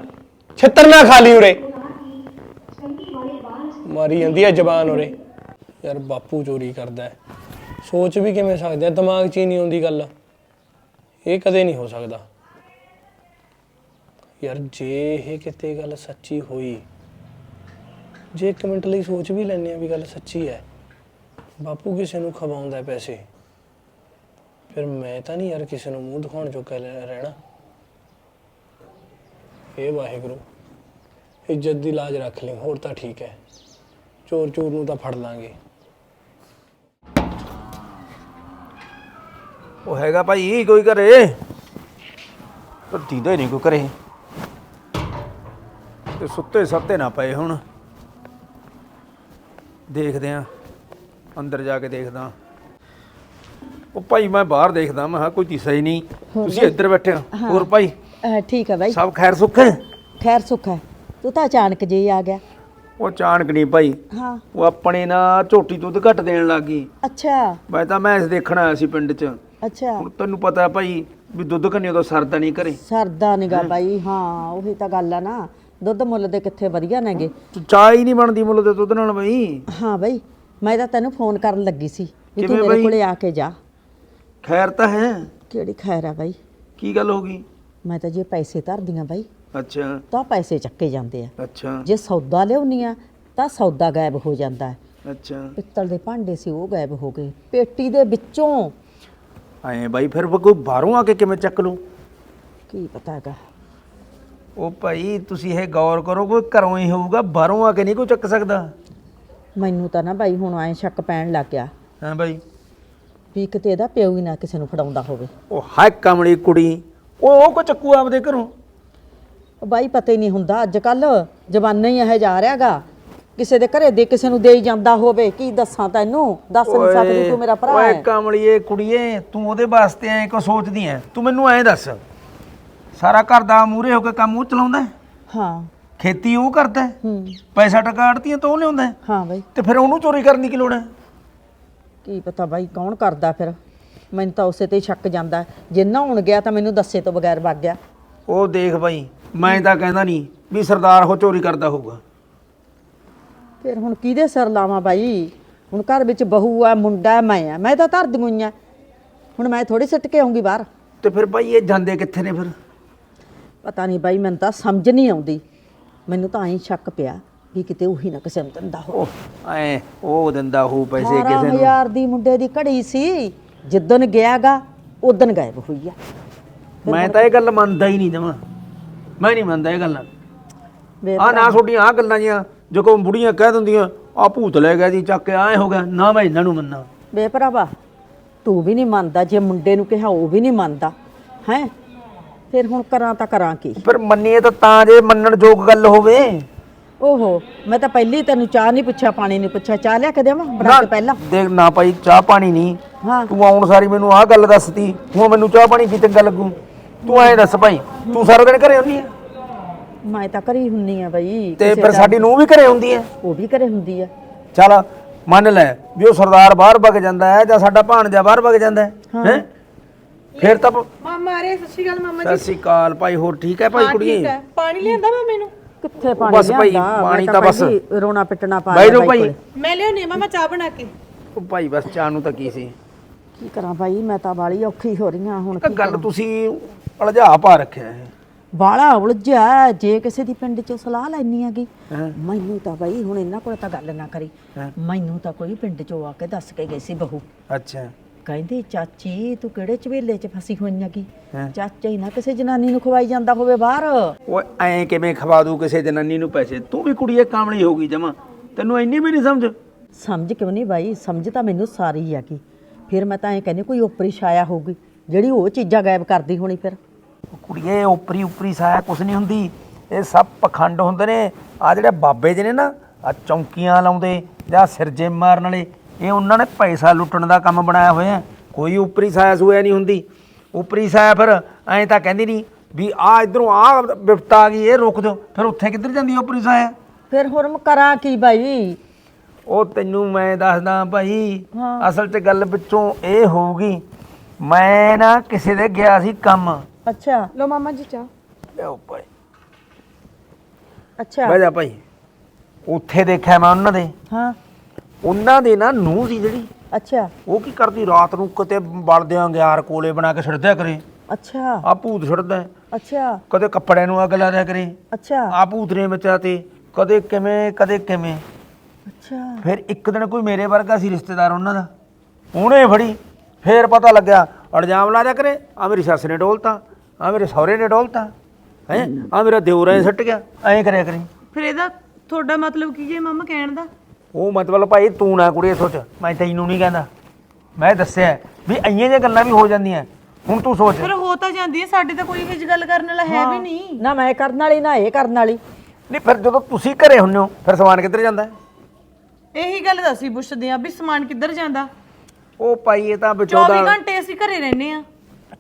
ਛਿੱਤਰ ਨਾ ਖਾ ਲਈ ਉਰੇ। ਮਾਰੀ ਜਾਂਦੀ ਹੈ ਜ਼ਬਾਨ ਉਰੇ। ਯਾਰ ਬਾਪੂ ਚੋਰੀ ਕਰਦਾ ਹੈ। ਸੋਚ ਵੀ ਕਿਵੇਂ ਸਕਦੇ ਦਿਮਾਗ 'ਚ ਹੀ ਨਹੀਂ ਆਉਂਦੀ ਗੱਲ। ਇਹ ਕਦੇ ਨਹੀਂ ਹੋ ਸਕਦਾ। ਯਾਰ ਜੇ ਇਹ ਕਿਤੇ ਗੱਲ ਸੱਚੀ ਹੋਈ ਜੇ ਇੱਕ ਮਿੰਟ ਲਈ ਸੋਚ ਵੀ ਲੈਂਦੇ ਆ ਵੀ ਗੱਲ ਸੱਚੀ ਹੈ। ਬਾਪੂ ਕਿਸੇ ਨੂੰ ਖਵਾਉਂਦਾ ਹੈ ਪੈਸੇ ਫਿਰ ਮੈਂ ਤਾਂ ਨਹੀਂ ਯਾਰ ਕਿਸੇ ਨੂੰ ਮੂੰਹ ਦਿਖਾਉਣ ਜੋਗਾ ਰਹਿ- ਰਹਿਣਾ। ਇਹ ਵਾਹਿਗੁਰੂ, ਇੱਜ਼ਤ ਦੀ ਲਾਜ ਰੱਖ ਲਈ, ਹੋਰ ਤਾਂ ਠੀਕ ਹੈ। ਚੋਰ ਚੋਰ ਨੂੰ ਤਾਂ ਫੜ ਲਾਂਗੇ। ਉਹ ਹੈਗਾ ਭਾਈ, ਕੋਈ ਘਰੇ? ਪਰ ਦੀਦਾ ਹੀ ਨਹੀਂ ਕੋਈ ਘਰੇ। ਤੇ ਸੁੱਤੇ ਸੱਤੇ ਨਾ ਪਏ ਹੁਣ। ਦੇਖਦੇ ਆ। ਅੰਦਰ ਜਾ ਕੇ ਦੇਖਦਾ। ਉਹ ਭਾਈ ਮੈਂ ਬਾਹਰ ਦੇਖਦਾ ਮੈਂ ਕਿਹਾ ਕੋਈ ਦਿਸਾ ਹੀ ਨਹੀਂ। ਤੁਸੀਂ ਇੱਧਰ ਬੈਠੇ ਹੋ। ਹੋਰ ਭਾਈ? ਅਹ ਠੀਕ ਹੈ ਬਾਈ। ਸਭ ਖੈਰ ਸੁੱਖ ਹੈ? ਖੈਰ ਸੁੱਖ ਹੈ। ਤੂੰ ਤਾਂ ਅਚਾਨਕ ਜੇ ਹੀ ਆ ਗਿਆ। ਉਹ ਚਾਣਕ ਨਹੀਂ ਭਾਈ। ਹਾਂ। ਉਹ ਆਪਣੇ ਨਾ ਝੋਟੀ ਦੁੱਧ ਘੱਟ ਦੇਣ ਲੱਗੀ ਅੱਛਾ। ਮੈਂ ਤਾਂ ਮੈਂ ਦੇਖਣ ਆਇਆ ਸੀ ਪਿੰਡ 'ਚ। ਅੱਛਾ। ਹੁਣ ਤੈਨੂੰ ਪਤਾ ਹੈ ਭਾਈ ਵੀ ਦੁੱਧ ਕੰਨੇ ਉਦੋਂ ਸਰਦਾ ਨਹੀਂ ਘਰੇ। ਸਰਦਾ ਨਿਗਾ ਬਾਈ। ਹਾਂ ਉਹੀ ਤਾਂ ਗੱਲ ਆ ਨਾ। ਦੁੱਧ ਮੁੱਲ ਦੇ ਕਿੱਥੇ ਵਧੀਆ ਨੇਗੇ। ਚਾਹ ਹੀ ਨਹੀਂ ਬਣਦੀ ਮੁੱਲ ਦੇ ਦੁੱਧ ਨਾਲ ਬਈ। ਹਾਂ ਬਾਈ। ਮੈਂ ਤਾਂ ਤੈਨੂੰ ਫੋਨ ਕਰਨ ਲੱਗੀ ਸੀ ਵੀ ਤੂੰ ਕਿਵੇਂ ਮੇਰੇ ਬਾਈ? ਕੋਲੇ ਆ ਕੇ ਜਾ। ਖੈਰ ਤਾਂ ਹੈ। ਕਿਹੜੀ ਖੈਰ ਆ ਬਾਈ? ਕੀ ਗੱਲ ਹੋ ਗਈ? ਮੈਂ ਤਾਂ ਜੇ ਪੈਸੇ ਧਰਦੀਆਂ ਬਾਈ। ਅੱਛਾ। ਤਾਂ ਪੈਸੇ ਚੱਕੇ ਜਾਂਦੇ ਆ। ਅੱਛਾ। ਜੇ ਸੌਦਾ ਲਿਆਉਣੀ ਆ ਤਾਂ ਸੌਦਾ ਗਾਇਬ ਹੋ ਜਾਂਦਾ ਹੈ। ਅੱਛਾ। ਪਿੱਤਲ ਦੇ ਭਾਂਡੇ ਸੀ ਉਹ ਗਾਇਬ ਹੋ ਗਏ। ਪੇਟੀ ਦੇ ਵਿੱਚੋਂ। ਐ ਬਾਈ ਫਿਰ ਕੋਈ ਬਾਹਰੋਂ ਆ ਕੇ ਕਿਵੇਂ ਚੱਕ ਲੂ ਕੀ ਪਤਾ ਹੈਗਾ। ਉਹ ਭਾਈ ਤੁਸੀਂ ਇਹ ਗੌਰ ਕਰੋ ਕੋਈ ਘਰੋਂ ਹੀ ਹੋਊਗਾ ਬਾਹਰੋਂ ਆ ਕੇ ਨਹੀਂ ਕੋਈ ਚੱਕ ਸਕਦਾ। ਮੈਨੂੰ ਤਾਂ ਨਾ ਬਾਈ ਹੁਣ ਐ ਸ਼ੱਕ ਪੈਣ ਲੱਗ ਗਿਆ ਹਾਂ ਬਾਈ। ਵੀ ਕਿਤੇ ਇਹਦਾ ਪਿਓ ਹੀ ਨਾ ਕਿਸੇ ਨੂੰ ਫੜਾਉਂਦਾ ਹੋਵੇ। ਉਹ ਹਾਏ ਕਮਲੀ ਕੁੜੀ ਉਹ ਉਹ ਕੋ ਚੱਕੂ ਆਪਦੇ ਘਰੋਂ? ਉਹ ਬਾਈ ਪਤਾ ਹੀ ਨਹੀਂ ਹੁੰਦਾ ਅੱਜ ਕੱਲ ਜ਼ਮਾਨਾ ਹੀ ਇਹ ਜਾ ਰਿਹਾਗਾ। ਕਿਸੇ ਦੇ ਘਰੇ ਦੇ ਕਿਸੇ ਨੂੰ ਦੇਈ ਜਾਂਦਾ ਹੋਵੇ ਕੀ ਦੱਸਾਂ ਤੈਨੂੰ? ਦੱਸ ਨਹੀਂ ਸਕਦੀ ਤੂੰ ਮੇਰਾ ਭਰਾ ਓਏ ਹੈ। ਕਮਲੀਏ ਕੁੜੀਏ ਤੂੰ ਉਹਦੇ ਵਾਸਤੇ ਐ ਕੋ ਸੋਚਦੀ ਐ। ਤੂੰ ਮੈਨੂੰ ਐ ਦੱਸ। ਸਾਰਾ ਘਰ ਦਾ ਮੂਰੇ ਹੋ ਕੇ ਕੰਮ ਉਹ ਚਲਾਉਂਦਾ ਹੈ? ਹਾਂ। ਖੇਤੀ ਉਹ ਕਰਦਾ ਹੈ? ਹੂੰ। ਪੈਸਾ ਟਕਾ ਆੜਤੀਆਂ ਤੋਂ ਉਹ ਲਿਆਉਂਦਾ ਹੈ? ਹਾਂ ਬਾਈ। ਤੇ ਫਿਰ ਉਹਨੂੰ ਚੋਰੀ ਕਰਨ ਦੀ ਕੀ ਲੋੜ ਹੈ? ਕੀ ਪਤਾ ਬਾਈ ਕੌਣ ਕਰਦਾ ਫਿਰ? ਮੈਨੂੰ ਤਾਂ ਉਸੇ ਤੇ ਹੀ ਸ਼ੱਕ ਜਾਂਦਾ। ਜੇ ਨਹਾਉਣ ਗਿਆ ਤਾਂ ਮੈਨੂੰ ਦੱਸੇ ਤੋਂ ਬਗੈਰ ਵਗ ਗਿਆ। ਉਹ ਦੇਖ ਬਾਈ ਮੈਂ ਤਾਂ ਕਹਿੰਦਾ ਨਹੀਂ ਵੀ ਸਰਦਾਰ ਉਹ ਚੋਰੀ ਕਰਦਾ ਹੋਊਗਾ। ਫਿਰ ਹੁਣ ਕਿਹਦੇ ਸਿਰ ਲਾਵਾਂ ਬਾਈ? ਹੁਣ ਘਰ ਵਿੱਚ ਬਹੂ ਆ ਮੁੰਡਾ ਮੈਂ ਆ। ਮੈਂ ਤਾਂ ਧਰ ਦੂੰਗੀ ਹੁਣ ਮੈਂ ਥੋੜੀ ਸਿੱਟ ਕੇ ਆਉਂਗੀ ਬਾਹਰ। ਤੇ ਫਿਰ ਬਾਈ ਇਹ ਜਾਂਦੇ ਕਿੱਥੇ ਨੇ ਫਿਰ? ਪਤਾ ਨਹੀਂ ਬਾਈ ਮੈਨੂੰ ਤਾਂ ਸਮਝ ਨਹੀਂ ਆਉਂਦੀ। ਮੈਨੂੰ ਤਾਂ ਐਂ ਸ਼ੱਕ ਪਿਆ ਵੀ ਕਿਤੇ ਉਹੀ ਨਾ ਕਿਸੇ ਨੂੰ ਦਿੰਦਾ ਹੋ ਉਹ ਐ ਉਹ ਦਿੰਦਾ ਹੋ ਪੈਸੇ ਕਿਸੇ ਨੂੰ। 18000 ਦੀ ਮੁੰਡੇ ਦੀ ਘੜੀ ਸੀ ਜਿੱਦਣ ਗਿਆਗਾ ਉਦਣ ਗਾਇਬ ਹੋਈ ਆ। ਮੈਂ ਤਾਂ ਇਹ ਗੱਲ ਮੰਨਦਾ ਹੀ ਨਹੀਂ ਜਮਾ। ਮੈਂ ਨਹੀਂ ਮੰਨਦਾ ਇਹ ਗੱਲ। ਆ ਨਾ ਛੋਟੀਆਂ ਆ ਗੱਲਾਂ ਜੀਆਂ ਜੋ ਕੋ ਬੁੜੀਆਂ ਕਹਿ ਦਿੰਦੀਆਂ ਆ ਭੂਤ ਲੈ ਗਿਆ ਜੀ ਚੱਕ ਕੇ ਆਏ ਹੋ ਗਿਆ ਨਾ ਮੈਂ ਇਹਨਾਂ ਨੂੰ ਮੰਨਾਂ। ਵੇ ਭਰਾਵਾ ਤੂੰ ਵੀ ਨਹੀਂ ਮੰਨਦਾ ਜੇ ਮੁੰਡੇ ਨੂੰ ਕਿਹਾ ਉਹ ਵੀ ਨਹੀਂ ਮੰਨਦਾ। ਹੈ? ਫਿਰ ਹੁਣ ਕਰਾਂ ਤਾਂ ਕਰਾਂ ਕੀ? ਫਿਰ ਮੰਨੀਏ ਤਾਂ ਤਾਂ ਜੇ ਮੰਨਣ ਯੋਗ ਗੱਲ ਹੋਵੇ। ਓਹੋ ਮੈਂ ਤਾਂ ਪਹਿਲੀ ਤੈਨੂੰ ਚਾਹ ਨਹੀਂ ਪੁੱਛਿਆ ਪਾਣੀ ਨਹੀਂ ਪੁੱਛਿਆ ਚਾਹ ਲਿਆ ਕੇ ਦੇਵਾਂ? ਬਣਾ ਕੇ ਪਹਿਲਾਂ? ਦੇਖ ਨਾ ਭਾਈ ਚਾਹ ਪਾਣੀ ਨਹੀਂ। ਹਾਂ। ਤੂੰ ਆਉਣ ਸਾਰੀ ਮੈਨੂੰ ਆਹ ਗੱਲ ਦੱਸਤੀ ਹੁਣ ਮੈਨੂੰ ਚਾਹ ਪਾਣੀ ਕੀ ਚੰਗਾ ਲੱਗੂ? ਤੂੰ ਐਂ ਦੱਸ ਭਾਈ ਤੂੰ ਸਾਰਾ ਦਿਨ ਘਰੇ ਹੁੰਦੀ ਹੈ ਮੈਂ ਤਾਂ ਘਰੀ ਹੁੰਨੀ ਆ ਬਈ ਤੇ ਫਿਰ ਸਾਡੀ ਨੂੰ ਵੀ ਘਰੇ ਹੁੰਦੀ ਹੈ ਉਹ ਵੀ ਘਰੇ ਹੁੰਦੀ ਆ ਚੱਲ ਮੰਨ ਲੈ ਵੀ ਉਹ ਸਰਦਾਰ ਬਾਹਰ ਵਗ ਜਾਂਦਾ ਹੈ ਜਾਂ ਸਾਡਾ ਭਾਣਜਾ ਬਾਹਰ ਵਗ ਜਾਂਦਾ ਹੈ। ਹੈਂ? ਫਿਰ ਤਾਂ ਪ- ਮਾਮਾ ਅਰੇ ਸਤਿ ਸ਼੍ਰੀ ਅਕਾਲ ਮਾਮਾ ਸਤਿ ਸ਼੍ਰੀ ਅਕਾਲ ਭਾਈ ਹੋਰ ਠੀਕ ਹੈ ਭਾਈ ਕੁੜੀਏ? ਠੀਕ ਹੈ। ਪਾਣੀ ਲਿਆਂਦਾ ਵਾ ਮੈਨੂੰ? ਕਿੱਥੇ ਪਾਣੀ ਬਸ ਭਾਈ, ਲਿਆਂਦਾ? ਮੈਂ ਪਾਣੀ ਤਾਂ ਬਸ- ਰੋਣਾ ਪਿੱਟਣਾ ਪਾ ਬਾਈ ਲਿਆ ਭਾਈ ਕੋਲੇ। ਮੈਂ ਲਿਆਉਣੀ ਆ ਮਾਮਾ ਚਾਹ ਬਣਾ ਕੇ। ਉਹ ਭਾਈ ਬਸ ਚਾਹ ਨੂੰ ਤਾਂ ਕੀ ਸੀ? ਕੀ ਕਰਾਂ ਭਾਈ ਮੈਂ ਤਾਂ ਬਾਲੀ ਔਖੀ ਹੋ ਰਹੀ ਹਾਂ ਹੁਣ ਇੱਕ ਗੱਲ ਤੁਸੀਂ ਅਲਝਾ ਪਾ ਰੱਖਿਆ ਹੈ। ਬਾਲਾ ਉਲਝਿਆ ਜੇ ਕਿਸੇ ਦੀ ਪਿੰਡ ਚੋਂ ਸਲਾਹ ਲੈਣੀ ਹੈਗੀ। ਹੈਂ? ਮੈਨੂੰ ਤਾਂ ਬਾਈ ਹੁਣ ਇਹਨਾਂ ਕੋਲ ਤਾਂ ਗੱਲ ਨਾ ਕਰੀ? ਮੈਨੂੰ ਤਾਂ ਕੋਈ ਪਿੰਡ ਚੋਂ ਆ ਕੇ ਦੱਸ ਕੇ ਗਈ ਸੀ ਬਹੂ। ਅੱਛਾ। ਕਹਿੰਦੇ ਚਾਚੀ ਤੂੰ ਕਿਹੜੇ ਚਵੇਲੇ 'ਚ ਫਸੀ ਹੋਈ ਹੈਗੀ? ਹੈਂ? ਚਾਚਾ ਹੀ ਨਾ ਕਿਸੇ ਜਨਾਨੀ ਨੂੰ ਖਵਾਈ ਜਾਂਦਾ ਹੋਵੇ ਬਾਹਰ। ਓਏ ਐਂ ਕਿਵੇਂ ਖਵਾ ਦੂ ਕਿਸੇ ਜਨਾਨੀ ਨੂੰ ਪੈਸੇ? ਤੂੰ ਵੀ ਕੁੜੀਏ ਕਾਮਲੀ ਹੋ ਗਈ ਜਮਾ। ਤੈਨੂੰ ਇੰਨੀ ਵੀ ਨਹੀਂ ਸਮਝ? ਸਮਝ ਕਿਉਂ ਨਹੀਂ ਬਾਈ? ਸਮਝ ਤਾਂ ਮੈਨੂੰ ਸਾਰੀ ਹੈਗੀ। ਫਿਰ ਮੈਂ ਤਾਂ ਐਂ ਕਹਿੰਦੀ ਕੋਈ ਉਪਰੀ ਛਾਇਆ ਹੋਊਗੀ। ਜਿਹੜੀ ਉਹ ਚੀਜ਼ਾਂ ਗਾਇਬ ਕਰਦੀ ਹੋਣੀ ਫਿਰ। ਉਹ ਕੁੜੀਏ ਉਪਰੀ ਉਪਰੀ ਸਾਇਆ ਕੁਛ ਨਹੀਂ ਹੁੰਦੀ। ਇਹ ਸਭ ਪਖੰਡ ਹੁੰਦੇ ਨੇ। ਆ ਜਿਹੜੇ ਬਾਬੇ ਜੀ ਨੇ ਨਾ ਆ ਚੌਂਕੀਆਂ ਲਾਉਂਦੇ ਜਾਂ ਸਿਰਜੇ ਮਾਰਨ ਵਾਲੇ ਇਹ ਉਹਨਾਂ ਨੇ ਪੈਸਾ ਲੁੱਟਣ ਦਾ ਕੰਮ ਬਣਾਇਆ ਹੋਇਆ ਕੋਈ ਉਪਰੀ ਸਾਇਆ ਸੂਇਆ ਨਹੀਂ ਹੁੰਦੀ। ਉਪਰੀ ਸਾਇਆ ਫਿਰ ਐਂ ਤਾਂ ਕਹਿੰਦੀ ਨਹੀਂ ਵੀ ਆ ਇਧਰੋਂ ਆ ਵਿਪਤਾ ਆ ਗਈ ਇਹ ਰੁਕ ਦਿਓ ਫਿਰ ਉੱਥੇ ਕਿੱਧਰ ਜਾਂਦੀ ਉਪਰੀ ਸਾਇਆ ਫਿਰ ਹੁਣ ਮੈਂ ਕਰਾਂ ਕੀ ਬਾਈ? ਉਹ ਤੈਨੂੰ ਮੈਂ ਦੱਸਦਾ ਭਾਈ ਹਾਂ। ਅਸਲ 'ਚ ਗੱਲ ਵਿੱਚੋਂ ਇਹ ਹੋਊਗੀ ਮੈਂ ਨਾ ਕਿਸੇ ਦੇ ਗਿਆ ਸੀ ਕੰਮ। ਅੱਛਾ। ਲੋ ਮਾਮਾ ਜੀ ਚਾਹ। ਲਿਆਓ ਭਾਈ। ਅੱਛਾ। ਬਹਿ ਜਾ ਭਾਈ। ਉੱਥੇ ਦੇਖਿਆ ਮੈਂ ਉਹਨਾਂ ਦੇ। ਹਾਂ। ਉਹਨਾਂ ਦੇ ਨਾ ਨੂੰਹ ਸੀ ਜਿਹੜੀ। ਅੱਛਾ। ਉਹ ਕੀ ਕਰਦੀ? ਰਾਤ ਨੂੰ ਕਿਤੇ ਬਲਦਿਆਂ ਗਿਆਰ ਕੋਲੇ ਬਣਾ ਕੇ ਛੱਡਦਿਆ ਕਰੇ। ਅੱਛਾ। ਆ ਭੂਤ ਛੱਡਦਾ। ਹੈ। ਅੱਛਾ। ਕਦੇ ਕੱਪੜਿਆਂ ਨੂੰ ਅੱਗ ਲਾ ਦਿਆ ਕਰੇ। ਅੱਛਾ। ਆ ਭੂਤ ਨੇ ਬਚਾ ਤੇ ਕਦੇ ਕਿਵੇਂ ਕਦੇ ਕਿਵੇਂ। ਅੱਛਾ। ਫਿਰ ਇੱਕ ਦਿਨ ਕੋਈ ਮੇਰੇ ਵਰਗਾ ਸੀ ਰਿਸ਼ਤੇਦਾਰ ਉਹਨਾਂ ਦਾ। ਉਹਨੇ ਫੜੀ। ਫੇਰ ਪਤਾ ਲੱਗਿਆ ਇਲਜ਼ਾਮ ਲਾ ਦਿਆ ਕਰੇ ਆ ਮੇਰੀ ਸੱਸ ਨੇ ਡੋਲਤਾ ਆ ਮੇਰੇ ਸਹੁਰੇ ਨੇ ਡੋਲਤਾ ਹੈ? ਆ ਮੇਰਾ ਦਿਓਰਾ ਨੇ ਸੱਟ ਗਿਆ। ਐਂ ਕਰਿਆ ਕਰੀ। ਫਿਰ ਇਹਦਾ ਤੁਹਾਡਾ ਮਤਲਬ ਕੀ ਹੈ ਮਾਮਾ ਕਹਿਣ ਦਾ? ਉਹ ਮਤਲਬ ਭਾਈ ਤੂੰ ਨਾ ਕੁੜੀਏ ਸੋਚ ਮੈਂ ਤੈਨੂੰ ਨਹੀਂ ਕਹਿੰਦਾ। ਮੈਂ ਦੱਸਿਆ ਵੀ ਇੰਨੀਆਂ ਜਿਹੀਆਂ ਗੱਲਾਂ ਵੀ ਹੋ ਜਾਂਦੀਆਂ ਹੁਣ ਤੂੰ ਸੋਚ। ਫਿਰ ਹੋ ਤਾਂ ਜਾਂਦੀ ਹੈ ਸਾਡੇ ਤਾਂ ਕੋਈ ਜਿਹੀ ਗੱਲ ਕਰਨ ਵਾਲਾ ਹੈ ਵੀ ਨਹੀਂ। ਨਾ ਮੈਂ ਕਰਨ ਵਾਲੀ ਨਾ ਇਹ ਕਰਨ ਵਾਲੀ। ਨਹੀਂ ਫਿਰ ਜਦੋਂ ਤੁਸੀਂ ਘਰੇ ਹੁੰਨੇ ਹੋ ਫਿਰ ਸਮਾਨ ਕਿੱਧਰ ਜਾਂਦਾ ਹੈ? ਇਹੀ ਗੱਲ ਤਾਂ ਅਸੀਂ ਪੁੱਛਦੇ ਆ ਵੀ ਸਮਾਨ ਕਿੱਧਰ ਜਾਂਦਾ। ਉਹ ਭਾਈ ਇਹ ਤਾਂ 24 ਵਿਚੋਦਾ ਘੰਟੇ ਅਸੀਂ ਘਰੇ ਰਹਿੰਦੇ ਆ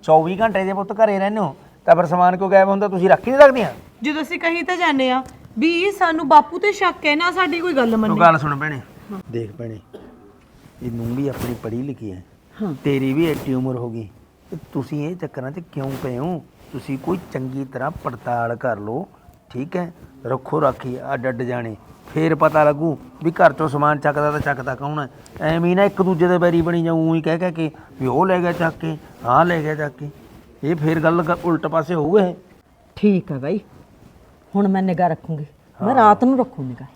24 ਘੰਟੇ ਜੇ ਪੁੱਤ ਘਰੇ ਰਹਿੰਦੇ ਹੋ ਤਾਂ ਫਿਰ ਸਮਾਨ ਕਿਉਂ ਗਾਇਬ ਹੁੰਦਾ? ਤੁਸੀਂ ਰੱਖ ਹੀ ਨਹੀਂ ਸਕਦੀਆਂ। ਜਦੋਂ ਅਸੀਂ ਕਹੀ ਤਾਂ ਜਾਂਦੇ ਆ ਵੀ ਸਾਨੂੰ ਬਾਪੂ ਤੇ ਸ਼ੱਕ ਹੈ ਨਾ ਸਾਡੀ ਕੋਈ ਗੱਲ ਤੂੰ ਮੰਨੀ। ਗੱਲ ਸੁਣ ਭੈਣੇ। ਦੇਖ ਭੈਣੇ ਇਹ ਨੂੰ ਵੀ ਆਪਣੀ ਪੜ੍ਹੀ ਲਿਖੀ ਹੈ। ਤੇਰੀ ਵੀ ਐਡੀ ਉਮਰ ਹੋ ਗਈ। ਤੇ ਤੁਸੀਂ ਇਹ ਚੱਕਰਾਂ 'ਚ ਕਿਉਂ ਪਏ ਹੋ? ਤੁਸੀਂ ਕੋਈ ਚੰਗੀ ਤਰ੍ਹਾਂ ਪੜਤਾਲ ਕਰ ਲਓ ਠੀਕ ਹੈ? ਰੱਖੋ ਰਾਖੀ ਅੱਡ ਅੱਡ ਜਾਣੇ। ਫੇਰ ਪਤਾ ਲੱਗੂ ਵੀ ਘਰ ਚੋਂ ਸਮਾਨ ਚੱਕਦਾ ਤਾਂ ਚੱਕਦਾ ਕੌਣ ਹੈ। ਐਵੇਂ ਹੀ ਨਾ ਇੱਕ ਦੂਜੇ ਦੇ ਬੈਰੀ ਬਣੀ ਜਾਊ ਹੀ ਕਹਿ ਕਹਿ ਕੇ ਵੀ ਉਹ ਲੈ ਗਿਆ ਚੱਕ ਕੇ ਆਹ ਲੈ ਗਿਆ ਚੱਕ ਕੇ। ਇਹ ਫੇਰ ਗੱਲ ਗ- ਉਲਟ ਪਾਸੇ ਹੋਊਗਾ ਇਹ? ਠੀਕ ਹੈ ਬਾਈ। ਹੁਣ ਮੈਂ ਨਿਗਾਹ ਰੱਖੂੰਗੀ। ਮੈਂ ਰਾਤ ਨੂੰ ਰੱਖੂ ਨਿਗਾਹ।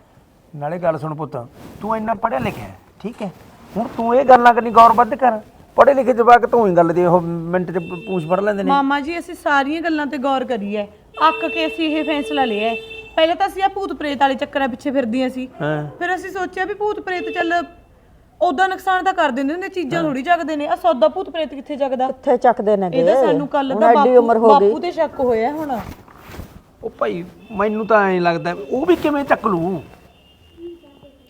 ਨਾਲੇ ਗੱਲ ਸੁਣ ਪੁੱਤ ਤੂੰ ਇੰਨਾ ਪੜ੍ਹਿਆ ਲਿਖਿਆ ਹੈ, ਠੀਕ ਹੈ? ਹੁਣ ਤੂੰ ਇਹ ਗੱਲਾਂ ਕਰਨੀ ਗੌਰ ਵੱਧ ਕਰ। ਪੜ੍ਹੇ ਲਿਖੇ ਜਵਾਕ ਤੂੰ ਹੀ ਗੱਲ ਦੇ ਉਹ ਮਿੰਟ ਚ ਪੂਛ ਫੜ ਲੈਂਦੇ ਨੇ। ਮਾਮਾ ਜੀ ਅਸੀਂ ਸਾਰੀਆਂ ਗੱਲਾਂ ਤੇ ਗੌਰ ਕਰੀਏ। ਅੱਕ ਕੇ ਅਸੀਂ ਇਹ ਫੈਸਲਾ ਲਿਆ ਹੈ। ਪਹਿਲੇ ਤਾਂ ਅਸੀਂ ਆ ਭੂਤ ਪ੍ਰੇਤ ਵਾਲੇ ਚੱਕਰਾਂ ਪਿੱਛੇ ਫਿਰਦੀਆਂ ਸੀ। ਹਾਂ। ਫਿਰ ਅਸੀਂ ਸੋਚਿਆ ਵੀ ਭੂਤ ਪ੍ਰੇਤ ਚੱਲ ਉਦਾਂ ਨੁਕਸਾਨ ਤਾਂ ਕਰ ਦਿੰਦੇ ਨੇ ਚੀਜ਼ਾਂ ਥੋੜੀ ਜਗਦੇ ਨੇ। ਆ ਸੌਦਾ ਭੂਤ ਪ੍ਰੇਤ ਕਿੱਥੇ ਜਗਦਾ ਕਿੱਥੇ ਚੱਕਦੇ ਨੇਗੇ? ਇਹਦਾ ਸਾਨੂੰ ਕੱਲ ਦਾ ਬਾਪੂ ਬਾਪੂ ਤੇ ਸ਼ੱਕ ਹੋਇਆ ਹੁਣ। ਉਹ ਭਾਈ ਮੈਨੂੰ ਤਾਂ ਐਂ ਲੱਗਦਾ ਵੀ ਉਹ ਵੀ ਕਿਵੇਂ ਚੱਕ ਲੂ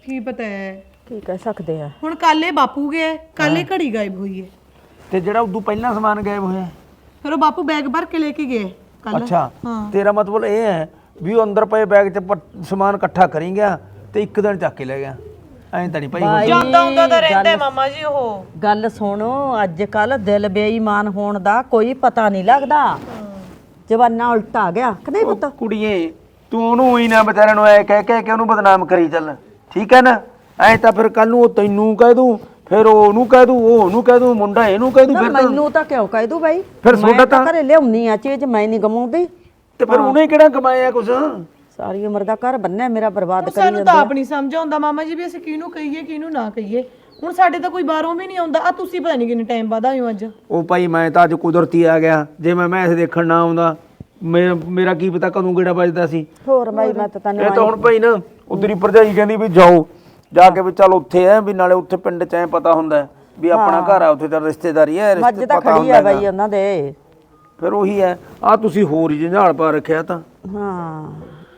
ਕੀ ਪਤਾ ਹੈ? ਕੀ ਕਹਿ ਸਕਦੇ ਆ ਹੁਣ ਕੱਲ ਬਾਪੂ ਗਿਆ ਕੱਲ ਘੜੀ ਗਾਇਬ ਹੋਈ ਹੈ। ਤੇ ਜਿਹੜਾ ਉਦੋਂ ਪਹਿਲਾਂ ਸਮਾਨ ਗਾਇਬ ਹੋਇਆ? ਫਿਰ ਉਹ ਬਾਪੂ ਬੈਗ ਭਰ ਕੇ ਲੈ ਕੇ ਗਏ ਕੱਲ ਅੱਛਾ ਤੇਰਾ ਮਤਲਬ ਇਹ ਹੈ ਵੀ ਉਹ ਅੰਦਰ ਪਏ ਬੈਗ ਚ ਸਮਾਨ ਇਕੱਠਾ ਕਰੀ ਗਿਆ ਤੇ ਇੱਕ ਦਿਨ ਚੱਕ ਕੇ ਲੈ ਗਿਆ। ਐਂ ਤਾਂ ਨਹੀਂ ਭਾਈ ਹੁੰਦਾ। ਜਾਂਦਾ ਹੁੰਦਾ ਤਾਂ ਰਹਿੰਦਾ ਮਾਮਾ ਜੀ ਉਹ। ਗੱਲ ਸੁਣੋ ਅੱਜ ਕੱਲ ਦਿਲ ਬੇਈਮਾਨ ਹੋਣ ਦਾ ਕੋਈ ਪਤਾ ਨਹੀਂ ਲੱਗਦਾ। ਜਵਾਨਾ ਉਲਟਾ ਆ ਗਿਆ। ਕਿ ਨਹੀਂ ਪੁੱਤ? ਕੁੜੀਏ ਤੂੰ ਉਹਨੂੰ ਹੀ ਨਾ ਵਿਚਾਰਿਆਂ ਨੂੰ ਐ ਕਹਿ ਕਹਿ ਕੇ ਉਹਨੂੰ ਬਦਨਾਮ ਕਰੀ ਚੱਲ। ਠੀਕ ਹੈ ਨਾ? ਐ ਤਾਂ ਫਿਰ ਕੱਲ ਨੂੰ ਉਹ ਤੈਨੂੰ ਕਹਿ ਦੂੰ ਫਿਰ ਉਹ ਉਹਨੂੰ ਕਹਿ ਦੂੰ ਉਹ ਉਹਨੂੰ ਕਹਿ ਦੂੰ ਮੁੰਡਾ ਇਹਨੂੰ ਕਹਿ ਦੂੰ ਫਿਰ ਤਾਂ- ਮੈਨੂੰ ਤਾਂ ਕਿਉਂ ਕਹਿ ਦੂ ਬਾਈ? ਫਿਰ ਮੈਂ ਤੁਹਾਡਾ ਤਾਂ- ਘਰੇ ਲਿਆਉਣੀ ਆ ਚੀਜ਼ ਮੈਂ ਨਹੀਂ ਗਮਾਉਂਦੀ ਤੇ ਫਿਰ ਉਹਨੇ ਕਿਹੜਾ ਕਮਾਇਆ ਕੁਛ? ਸਾਰੀ ਉਮਰ ਦਾ ਘਰ ਬੰਨਿਆ ਮੇਰਾ ਬਰਬਾਦ ਕਰੀ ਸਾਨੂੰ ਤਾਂ ਆਪ ਨਹੀਂ ਸਮਝ ਆਉਂਦਾ ਮਾਮਾ ਜੀ ਵੀ ਅਸੀਂ ਕਿਹਨੂੰ ਕਹੀਏ ਕਿਹਨੂੰ ਨਾ ਕਹੀਏ। ਹੁਣ ਸਾਡੇ ਤਾਂ ਕੋਈ ਬਾਹਰੋਂ ਵੀ ਨਹੀਂ ਆਉਂਦਾ। ਆ ਤੁਸੀਂ ਪਤਾ ਨਹੀਂ ਕਿੰਨੇ ਟਾਈਮ ਬਾਅਦ ਹੋ ਅੱਜ। ਉਹ ਭਾਈ ਮੈਂ ਤਾਂ ਅੱਜ ਕੁਦਰਤੀ ਆ ਗਿਆ। ਜੇ ਮੈਂ ਮੈਚ ਦੇਖਣ ਨਾ ਆਉਂਦਾ ਮੇਰਾ ਮੇਰਾ ਕੀ ਪਤਾ ਕਦੋਂ ਕਿਹੜਾ ਵੱਜਦਾ ਸੀ। ਹੋਰ ਬਾਈ ਮੈਂ ਤਾਂ ਤੈਨੂੰ ਇਹ ਤਾਂ ਹੁਣ ਭਾਈ ਨਾ ਉਧਰੀ ਭਰਜਾਈ ਕਹਿੰਦੀ ਵੀ ਜਾਓ। ਜਾ ਕੇ ਵੀ ਚੱਲ ਉੱਥੇ ਐ ਵੀ ਨਾਲੇ ਉੱਥੇ ਪਿੰਡ ਚ ਐ ਪਤਾ ਹੁੰਦਾ ਹੈ ਵੀ ਆਪਣਾ ਘਰ ਆ ਉੱਥੇ ਤਾਂ ਰਿਸ਼ਤੇਦਾਰੀ ਐ ਮੱਝ ਰਿਸ਼ਤੇ ਤਾਂ ਪਤਾ ਖੜੀ ਹੁੰਦਾ ਆ ਹੈਗਾ। ਉਹਨਾਂ ਦੇ। ਫਿਰ ਉਹੀ ਐ। ਆ ਤੁਸੀਂ ਹੋਰ ਹੀ ਜੰਝਾਲ ਪਾ ਰੱਖਿਆ ਤਾਂ। ਹਾਂ।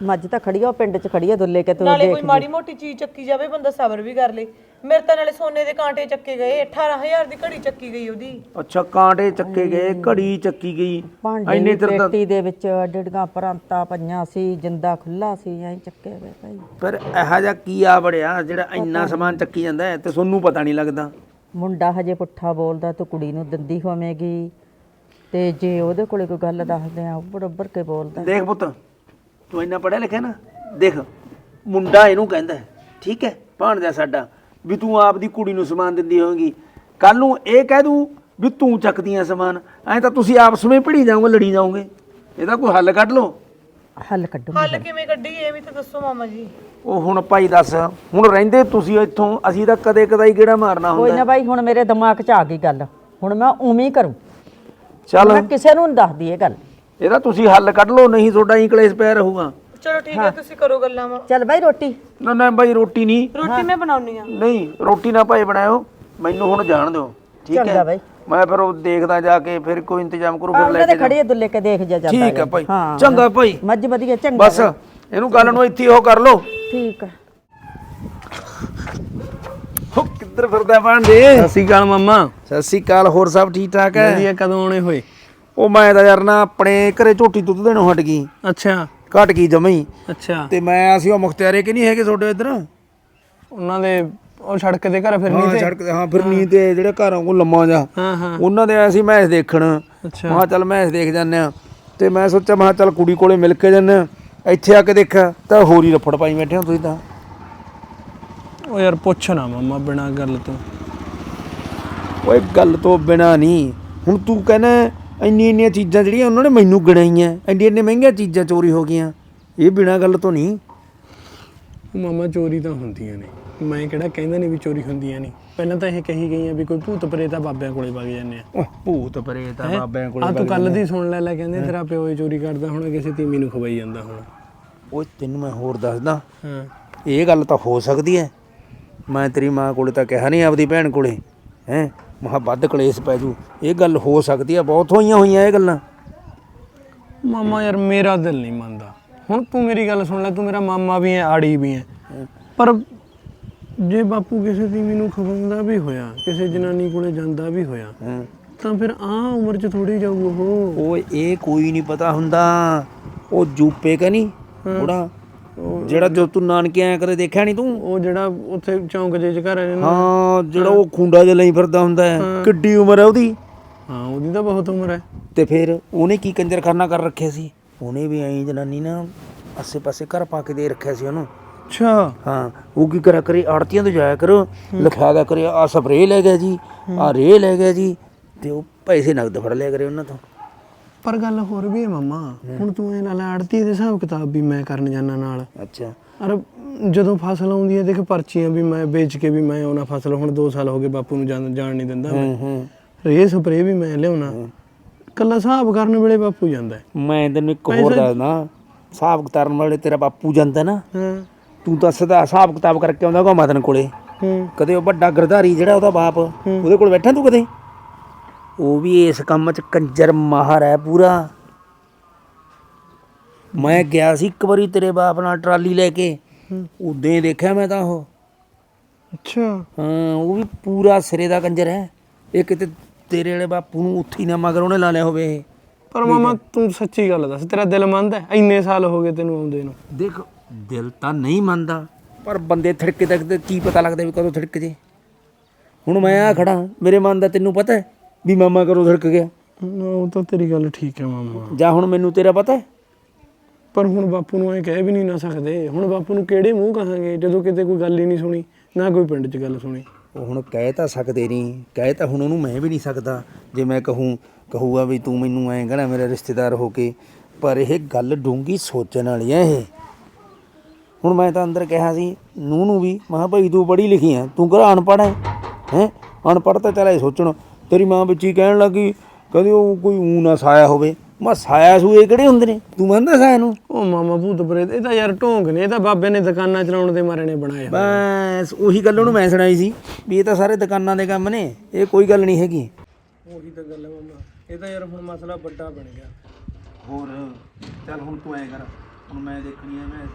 ਮੱਝ ਤਾਂ ਖੜੀ ਆ ਉਹ ਪਿੰਡ 'ਚ ਖੜੀ ਆ ਦੁੱਲੇ ਕੇ ਤੂੰ ਨਾਲੇ ਕੋਈ ਮਾੜੀ ਮੋਟੀ ਚੀਜ਼ ਚੱਕੀ ਜਾਵੇ ਬੰਦਾ ਸਬਰ ਵੀ ਕਰ ਲੇ। ਮੇਰੇ ਤਾਂ ਨਾਲੇ ਸੋਨੇ ਦੇ ਕਾਂਟੇ ਚੱਕੇ ਗਏ 18000 ਦੀ ਘੜੀ ਚੱਕੀ ਗਈ ਉਹਦੀ। ਅੱਛਾ ਕਾਂਟੇ ਚੱਕੇ ਗਏ ਘੜੀ ਚੱਕੀ ਗਈ। ਭਾਂਡੇ ਇੰਨੇ ਦੀ ਚਿਰ ਤਾਂ ਪੇਟੀ ਦੇ ਵਿੱਚ ਡਿੜਗਾ ਪਰਾਂਤਾ ਪਈਆਂ ਸੀ ਜਿੰਦਾ ਖੁੱਲਾ ਸੀ ਐਂ ਚੱਕੇ ਗਏ ਭਾਈ। ਫਿਰ ਇਹੋ ਜਿਹਾ ਕੀ ਆ ਬੜਿਆ ਜਿਹੜਾ ਇੰਨਾ ਸਮਾਨ ਚੱਕੀ ਜਾਂਦਾ ਹੈ ਤੇ ਤੁਹਾਨੂੰ ਪਤਾ ਨਹੀਂ ਲੱਗਦਾ। ਮੁੰਡਾ ਹਜੇ ਪੁੱਠਾ ਬੋਲਦਾ ਤੂੰ ਕੁੜੀ ਨੂੰ ਦਿੰਦੀ ਹੋਵੇਂਗੀ। ਤੇ ਜੇ ਉਹਦੇ ਕੋਲੇ ਕੋਈ ਗੱਲ ਦੱਸਦੇ ਆ ਉੱਬੜ ਉੱਬੜ ਕੇ ਬੋਲਦਾ। ਦੇਖ ਪੁੱਤ ਤੂੰ ਇੰਨਾ ਪੜਿਆ ਲਿਖਿਆ ਨਾ ਦੇਖ ਮੁੰਡਾ ਇਹਨੂੰ ਕਹਿੰਦਾ ਹੈ, ਠੀਕ ਹੈ ਭਾਣਜਾ ਸਾਡਾ ਵੀ ਤੂੰ ਆਪ ਦੀ ਕੁੜੀ ਨੂੰ ਸਮਾਨ ਦਿੰਦੀ ਹੋਵੇਂਗੀ ਕੱਲ ਨੂੰ ਇਹ ਕਹਿ ਦੂ ਵੀ ਤੂੰ ਚੱਕਦੀਆਂ ਸਮਾਨ ਐਂ ਤਾਂ ਤੁਸੀਂ ਆਪਸ ਵਿੱਚ ਭਿੜੀ ਜਾਓਗੇ ਲੜੀ ਜਾਓਗੇ। ਇਹਦਾ ਕੋਈ ਹੱਲ ਕੱਢ ਲਓ। ਹੱਲ ਕੱਢੂ ਹੱਲ ਕਿਵੇਂ ਕੱਢੀ ਇਹ ਵੀ ਤਾਂ ਦੱਸੋ ਮਾਮਾ ਜੀ। ਉਹ ਹੁਣ ਭਾਈ ਦੱਸ ਹੁਣ ਰਹਿੰਦੇ ਤੁਸੀਂ ਇੱਥੋਂ ਅਸੀਂ ਤਾਂ ਕਦੇ ਕਦਾਈ ਕਿਹੜਾ ਮਾਰਨਾ ਕੋਈ ਹੁੰਦਾ। ਨਾ ਬਾਈ ਹੁਣ ਮੇਰੇ ਦਿਮਾਗ 'ਚ ਆ ਗਈ ਗੱਲ ਹੁਣ ਮੈਂ ਉਵੇਂ ਹੀ ਕਰੂੰ। ਚੱਲ। ਮੈਂ ਕਿਸੇ ਨੂੰ ਨਹੀਂ ਦੱਸਦੀ ਇਹ ਗੱਲ। ਇਹਦਾ ਤੁਸੀਂ ਹੱਲ ਕੱਢ ਲਓ ਨਹੀਂ ਤੁਹਾਡਾ ਹੀ ਕਲੇਸ਼ ਪਿਆ ਰਹੂਗਾ। ਚਲੋ ਠੀਕ ਹੈ ਤੁਸੀਂ ਕਰੋ ਗੱਲਾਂ ਵਾ। ਚੱਲ ਬਾਈ ਰੋਟੀ। ਨਾ ਨਾ ਭਾਈ ਰੋਟੀ ਨਹੀਂ। ਰੋਟੀ ਮੈਂ ਬਣਾਉਣੀ ਆ। ਨਹੀਂ ਰੋਟੀ ਨਾ ਭਾਈ ਬਣਾਇਓ ਮੈਨੂੰ ਹੁਣ ਜਾਣ ਦਿਓ। ਠੀਕ ਚੰਗਾ ਹੈ? ਬਾਈ। ਮੈਂ ਫਿਰ ਉਹ ਦੇਖਦਾ ਜਾ ਕੇ ਫਿਰ ਕੋਈ ਇੰਤਜ਼ਾਮ ਕਰੂ ਫਿਰ ਲੈ ਉਹਨਾਂ ਦੇ ਕੇ ਜਾ ਖੜੀ ਆ ਦੁੱਲੇ ਕੇ ਦੇਖ ਜਾ ਜਾਂਦਾ ਠੀਕ ਹੈ। ਭਾਈ। ਹਾਂ। ਚੰਗਾ ਭਾਈ। ਮੱਝ ਵਧੀਆ ਚੰਗਾ ਬਸ ਇਹਨੂੰ ਗੱਲ ਨੂੰ ਇੱਥੇ ਉਹ ਕਰ ਲਓ। ਠੀਕ ਹੈ। ਹੋ ਕਿੱਧਰ ਫਿਰਦਾ ਭਾਂਡੇ ਸਤਿ ਸ਼੍ਰੀ ਅਕਾਲ ਮਾਮਾ। ਸਤਿ ਸ੍ਰੀ ਅਕਾਲ ਹੋਰ ਸਭ ਠੀਕ ਠਾਕ ਹੈ? ਵਧੀਆ ਕਦੋਂ ਆਉਣੇ ਹੋਏ? ਉਹ ਮੈਂ ਤਾਂ ਯਾਰ ਨਾ ਆਪਣੇ ਘਰੇ ਝੋਟੀ ਦੁੱਧ ਦੇਣੋਂ ਹਟ ਗਈ। ਅੱਛਾ। ਘਟ ਗਈ ਜਮਈ ਅੱਛਾ। ਤੇ ਮੈਂ ਅਸੀਂ ਉਹ ਮੁਖਤਿਆਰੇ ਕਿ ਨਹੀਂ ਹੈਗੇ ਤੁਹਾਡੇ ਇੱਧਰ? ਉਹਨਾਂ ਦੇ ਉਹ ਸੜਕ ਦੇ ਘਰ ਫਿਰਨੀ ਹਾਂ ਤੇ? ਸੜਕ ਤੇ ਹਾਂ ਫਿਰ ਨੀ ਤੇ ਜਿਹੜੇ ਘਰਾਂ ਕੋਲ ਲੰਮਾ ਜਾ। ਹਾਂ ਹਾਂ। ਉਹਨਾਂ ਦੇ ਆਏ ਸੀ ਮੈਚ ਦੇਖਣ। ਅੱਛਾ। ਮੈਂ ਚੱਲ ਮੈਚ ਦੇਖ ਜਾਂਦੇ ਆ ਤੇ ਮੈਂ ਸੋਚਿਆ ਮੈਂ ਚੱਲ ਕੁੜੀ ਕੋਲੇ ਮਿਲ ਕੇ ਜਾਂਦੇ ਆ ਇੱਥੇ ਆ ਕੇ ਦੇਖਿਆ ਤਾਂ ਹੋਰ ਹੀ ਰਫੜ ਪਾਈ ਬੈਠੇ ਹੋ ਤੁਸੀਂ ਤਾਂ। ਉਹ ਯਾਰ ਪੁੱਛ ਨਾ ਮਾਮਾ ਬਿਨਾ ਗੱਲ ਤੋਂ। ਓਏ ਗੱਲ ਤੋਂ ਬਿਨਾ ਨਹੀਂ। ਹੁਣ ਤੂੰ ਕਹਿੰਦਾ ਇੰਨੀ ਇੰਨੀਆਂ ਚੀਜ਼ਾਂ ਜਿਹੜੀਆਂ ਉਹਨਾਂ ਨੇ ਮੈਨੂੰ ਗਣਾਈਆਂ ਇੰਨੀ ਇੰਨੀ ਮਹਿੰਗੀਆਂ ਚੀਜ਼ਾਂ ਚੋਰੀ ਹੋ ਗਈਆਂ। ਇਹ ਬਿਨਾ ਗੱਲ ਤੋਂ ਨਹੀਂ। ਉਹ ਮਾਮਾ ਚੋਰੀ ਤਾਂ ਹੁੰਦੀਆਂ ਨੇ। ਮੈਂ ਕਿਹੜਾ ਕਹਿੰਦਾ ਨਹੀਂ ਵੀ ਚੋਰੀ ਹੁੰਦੀਆਂ ਨਹੀਂ ਪਹਿਲਾਂ ਤਾਂ ਇਹ ਕਹੀ ਗਈਆਂ ਵੀ ਕੋਈ ਭੂਤ ਪ੍ਰੇਤ ਆ ਬਾਬਿਆਂ ਕੋਲੇ ਵਗ ਜਾਂਦੇ ਆ। ਉਹ ਭੂਤ ਪ੍ਰੇਤ ਆ ਬਾਬਿਆਂ ਕੋਲ ਆ ਤੂੰ ਕੱਲ ਦੀ ਸੁਣ ਲੈ ਲੈ ਕਹਿੰਦੇ ਤੇਰਾ ਪਿਓ ਹੀ ਚੋਰੀ ਕਰਦਾ ਹੁਣ ਕਿਸੇ ਤੀਮੀ ਨੂੰ ਖਵਾਈ ਜਾਂਦਾ ਹੁਣ। ਓਏ ਤੈਨੂੰ ਮੈਂ ਹੋਰ ਦੱਸਦਾ। ਹਾਂ। ਇਹ ਗੱਲ ਤਾਂ ਹੋ ਸਕਦੀ ਹੈ। ਮੈਂ ਤੇਰੀ ਮਾਂ ਕੋਲੇ ਤਾਂ ਕਿਹਾ ਨਹੀਂ ਆਪਦੀ ਭੈਣ ਕੋਲੇ। ਹੈ? ਮਹਾ ਵੱਧ ਕਲੇਸ਼ ਪੈ ਜੂ। ਇਹ ਗੱਲ ਹੋ ਸਕਦੀ ਹੈ ਬਹੁਤ ਹੋਈਆਂ ਹੋਈਆਂ ਇਹ ਗੱਲਾਂ। ਮਾਮਾ ਯਾਰ ਮੇਰਾ ਦਿਲ ਨਹੀਂ ਮੰਨਦਾ। ਹੁਣ ਤੂੰ ਮੇਰੀ ਗੱਲ ਸੁਣ ਲੈ ਤੂੰ ਮੇਰਾ ਮਾਮਾ ਵੀ ਹੈ ਆੜੀ ਵੀ ਹੈ ਪਰ ਜੇ ਬਾਪੂ ਕਿਸੇ ਤੀਮੀ ਨੂੰ ਖਵਾਉਂਦਾ ਵੀ ਹੋਇਆ ਕਿਸੇ ਜਨਾਨੀ ਕੋਲੇ ਜਾਂਦਾ ਵੀ ਹੋਇਆ। ਤਾਂ ਫਿਰ ਆ ਉਮਰ 'ਚ ਥੋੜੀ ਜਾਊ ਉਹ। ਓਏ ਇਹ ਕੋਈ ਨਹੀਂ ਪਤਾ ਹੁੰਦਾ। ਉਹ ਜੂਪੇ ਕਾ ਨਹੀਂ ਥੋੜਾ ਜਿਹੜਾ ਜੋ ਤੂੰ ਨਾਨਕੇ ਆਇਆ ਕਦੇ ਦੇਖਿਆ ਨਹੀਂ ਤੂੰ? ਉਹ ਜਿਹੜਾ ਉੱਥੇ ਚੌਂਕ ਜੇ ਚ ਘਰ ਹੈ ਨਾ ਹਾਂ ਜਿਹੜਾ ਉਹ ਖੁੰਡਾ ਜਿਹਾ ਲਈ ਫਿਰਦਾ ਹੁੰਦਾ ਹੈ। ਕਿੱਡੀ ਉਮਰ ਹੈ ਉਹਦੀ? ਹਾਂ ਉਹਦੀ ਤਾਂ ਬਹੁਤ ਉਮਰ ਹੈ। ਤੇ ਫਿਰ ਉਹਨੇ ਕੀ ਕੰਜਰਖਾਨਾ ਕਰ ਰੱਖਿਆ ਸੀ? ਉਹਨੇ ਵੀ ਐਂ ਜਨਾਨੀ ਨਾ ਆਸੇ ਪਾਸੇ ਘਰ ਪਾ ਕੇ ਦੇ ਰੱਖਿਆ ਸੀ ਉਹਨੂੰ। ਅੱਛਾ। ਹਾਂ ਉਹ ਕੀ ਕਰਿਆ ਕਰੇ ਆੜਤੀਆਂ ਤੋਂ ਜਾਇਆ ਕਰੋ ਲਿਖਿਆ ਦਿਆ ਕਰੇ ਆ ਸਪਰੇ ਲੈ ਗਿਆ ਜੀ ਆ ਰੇ ਲੈ ਗਿਆ ਜੀ ਤੇ ਉਹ ਪੈਸੇ ਨਗਦ ਫੜ ਲਿਆ ਕਰੇ ਉਹਨਾਂ ਤੋਂ। ਪਰ ਗੱਲ ਹੋਰ ਵੀ ਹੈ ਮਾਮਾ। ਹੁਣ ਤੂੰ ਇਹ ਨਾਲ ਆੜਤੀ ਦੇ ਹਿਸਾਬ ਕਿਤਾਬ ਵੀ ਮੈਂ ਕਰਨ ਜਾਣਾ ਨਾਲ। ਅੱਛਾ। ਅਰ ਜਦੋਂ ਫਸਲ ਆਉਂਦੀ ਹੈ ਦੇਖ ਪਰਚੀਆਂ ਵੀ ਮੈਂ ਵੇਚ ਕੇ ਵੀ ਮੈਂ ਉਹਨਾਂ ਫਸਲ ਹੁਣ 2 ਸਾਲ ਹੋ ਗਏ ਬਾਪੂ ਨੂੰ ਜਾਣ ਨਹੀਂ ਦਿੰਦਾ ਮੈਂ। ਹੂੰ ਹੂੰ। ਰੇ ਸਪਰੇ ਵੀ ਮੈਂ ਲਿਆਉਣਾ। ਕੱਲਾ ਹਿਸਾਬ ਕਰਨ ਵੇਲੇ ਬਾਪੂ ਜਾਂਦਾ। ਮੈਂ ਤੈਨੂੰ ਇੱਕ ਹੋਰ ਦੱਸਦਾ। ਹਿਸਾਬ ਕਿਤਾਬ ਵਾਲੇ ਤੇਰਾ ਬਾਪੂ ਜਾਂਦਾ ਨਾ। ਹਾਂ। ਤੂੰ ਤਾਂ ਸਦਾ ਹਿਸਾਬ ਕਿਤਾਬ ਕਰਕੇ ਆਉਂਦਾ ਕੋ ਮਦਨ ਕੋਲੇ। ਹੂੰ। ਕਦੇ ਉਹ ਵੱਡਾ ਗਰਧਾਰੀ ਜਿਹੜਾ ਉਹਦਾ ਬਾਪ ਉਹਦੇ ਕੋਲ ਬੈਠਾ ਤੂੰ ਕਦੇ? ਉਹ ਵੀ ਇਸ ਕੰਮ 'ਚ ਕੰਜਰ ਮਾਹਰ ਹੈ ਪੂਰਾ। ਮੈਂ ਗਿਆ ਸੀ ਇੱਕ ਵਾਰੀ ਤੇਰੇ ਬਾਪ ਨਾਲ ਟਰਾਲੀ ਲੈ ਕੇ। ਉਦੋਂ ਹੀ ਦੇਖਿਆ ਮੈਂ ਤਾਂ ਉਹ। ਅੱਛਾ। ਹਾਂ ਉਹ ਵੀ ਪੂਰਾ ਸਿਰੇ ਦਾ ਕੰਜਰ ਹੈ। ਇਹ ਕਿਤੇ ਤੇਰੇ ਵਾਲੇ ਬਾਪੂ ਨੂੰ ਉੱਥੀ ਨਾ ਮਗਰ ਉਹਨੇ ਲਾ ਲਿਆ ਹੋਵੇ ਇਹ। ਪਰ ਮਾਮਾ ਤੂੰ ਸੱਚੀ ਗੱਲ ਦੱਸ ਤੇਰਾ ਦਿਲ ਮੰਨਦਾ ਹੈ? ਇੰਨੇ ਸਾਲ ਹੋ ਗਏ ਤੈਨੂੰ ਆਉਂਦੇ ਨੂੰ। ਦੇਖ ਦਿਲ ਤਾਂ ਨਹੀਂ ਮੰਨਦਾ ਪਰ ਬੰਦੇ ਥੜਕੇ ਤੱਕ ਤੇ ਕੀ ਪਤਾ ਲੱਗਦਾ ਵੀ ਕਦੋਂ ਥੜਕ ਜੇ। ਹੁਣ ਮੈਂ ਆ ਖੜਾ ਮੇਰੇ ਮਨ ਦਾ ਤੈਨੂੰ ਪਤਾ ਹੈ? ਵੀ ਮਾਮਾ ਕਦੋਂ ਥੜਕ ਗਿਆ। ਉਹ ਤਾਂ ਤੇਰੀ ਗੱਲ ਠੀਕ ਹੈ ਮਾਮਾ। ਜਾਂ ਹੁਣ ਮੈਨੂੰ ਤੇਰਾ ਪਤਾ ਹੈ? ਪਰ ਹੁਣ ਬਾਪੂ ਨੂੰ ਐ ਕਹਿ ਵੀ ਨਹੀਂ ਨਾ ਸਕਦੇ। ਹੁਣ ਬਾਪੂ ਨੂੰ ਕਿਹੜੇ ਮੂੰਹ ਕਹਾਂਗੇ? ਜਦੋਂ ਕਿਤੇ ਕੋਈ ਗੱਲ ਹੀ ਨਹੀਂ ਸੁਣੀ ਨਾ ਕੋਈ ਪਿੰਡ 'ਚ ਗੱਲ ਸੁਣੀ। ਉਹ ਹੁਣ ਕਹਿ ਤਾਂ ਸਕਦੇ ਨਹੀਂ। ਕਹਿ ਤਾਂ ਹੁਣ ਉਹਨੂੰ ਮੈਂ ਵੀ ਨਹੀਂ ਸਕਦਾ। ਜੇ ਮੈਂ ਕਹੂੰ ਕਹੂਗਾ ਵੀ ਤੂੰ ਮੈਨੂੰ ਐਂ ਕਹਿਣਾ ਮੇਰਾ ਰਿਸ਼ਤੇਦਾਰ ਹੋ ਕੇ। ਪਰ ਇਹ ਗੱਲ ਡੂੰਗੀ ਸੋਚਣ ਵਾਲੀ ਹੈ ਇਹ। ਹੁਣ ਮੈਂ ਤਾਂ ਅੰਦਰ ਕਿਹਾ ਸੀ ਨੂੰ ਨੂੰ ਵੀ ਮਾਂ ਭਾਈ ਤੂੰ ਪੜ੍ਹੀ ਲਿਖੀ ਹੈ ਤੂੰ ਕਿਹੜਾ ਅਨਪੜ੍ਹ ਹੈ ਹੈ? ਅਨਪੜ੍ਹ ਤਾਂ ਚਲਾ ਸੋਚਣ। ਤੇਰੀ ਮਾਂ ਹੀ ਕਹਿਣ ਲੱਗੀ ਕਹਿੰਦੀ ਉਹ ਕੋਈ ਊ ਨਾ ਸਾਇਆ ਹੋਵੇ। ਮੈਂ ਸਾਇਆ ਸੂਏ ਕਿਹੜੇ ਹੁੰਦੇ ਨੇ? ਤੂੰ ਮੰਨਦਾ ਸਾਇਆ ਨੂੰ? ਉਹ ਮਾਮਾ ਭੂਤ ਪ੍ਰੇਤ ਇਹ ਤਾਂ ਯਾਰ ਢੋਂਗ ਨੇ ਇਹ ਤਾਂ ਬਾਬੇ ਨੇ ਦੁਕਾਨਾਂ ਚਲਾਉਣ ਦੇ ਮਾਰੇ ਨੇ ਬਣਾਏ। ਬਸ ਉਹੀ ਗੱਲ ਉਹਨੂੰ ਮੈਂ ਸੁਣਾਈ ਸੀ ਵੀ ਇਹ ਤਾਂ ਸਾਰੇ ਦੁਕਾਨਾਂ ਦੇ ਕੰਮ ਨੇ ਇਹ ਕੋਈ ਗੱਲ ਨਹੀਂ ਹੈਗੀ। ਉਹੀ ਤਾਂ ਗੱਲ ਹੈ ਮਾਮਾ ਇਹ ਤਾਂ ਯਾਰ ਹੁਣ ਮਸਲਾ ਵੱਡਾ ਬਣ ਗਿਆ। ਹੋਰ ਚੱਲ ਹੁਣ ਤੂੰ ਐ ਕਰ ਹੁਣ ਮੈਂ ਦੇਖਣੀ ਆ ਮੈਂ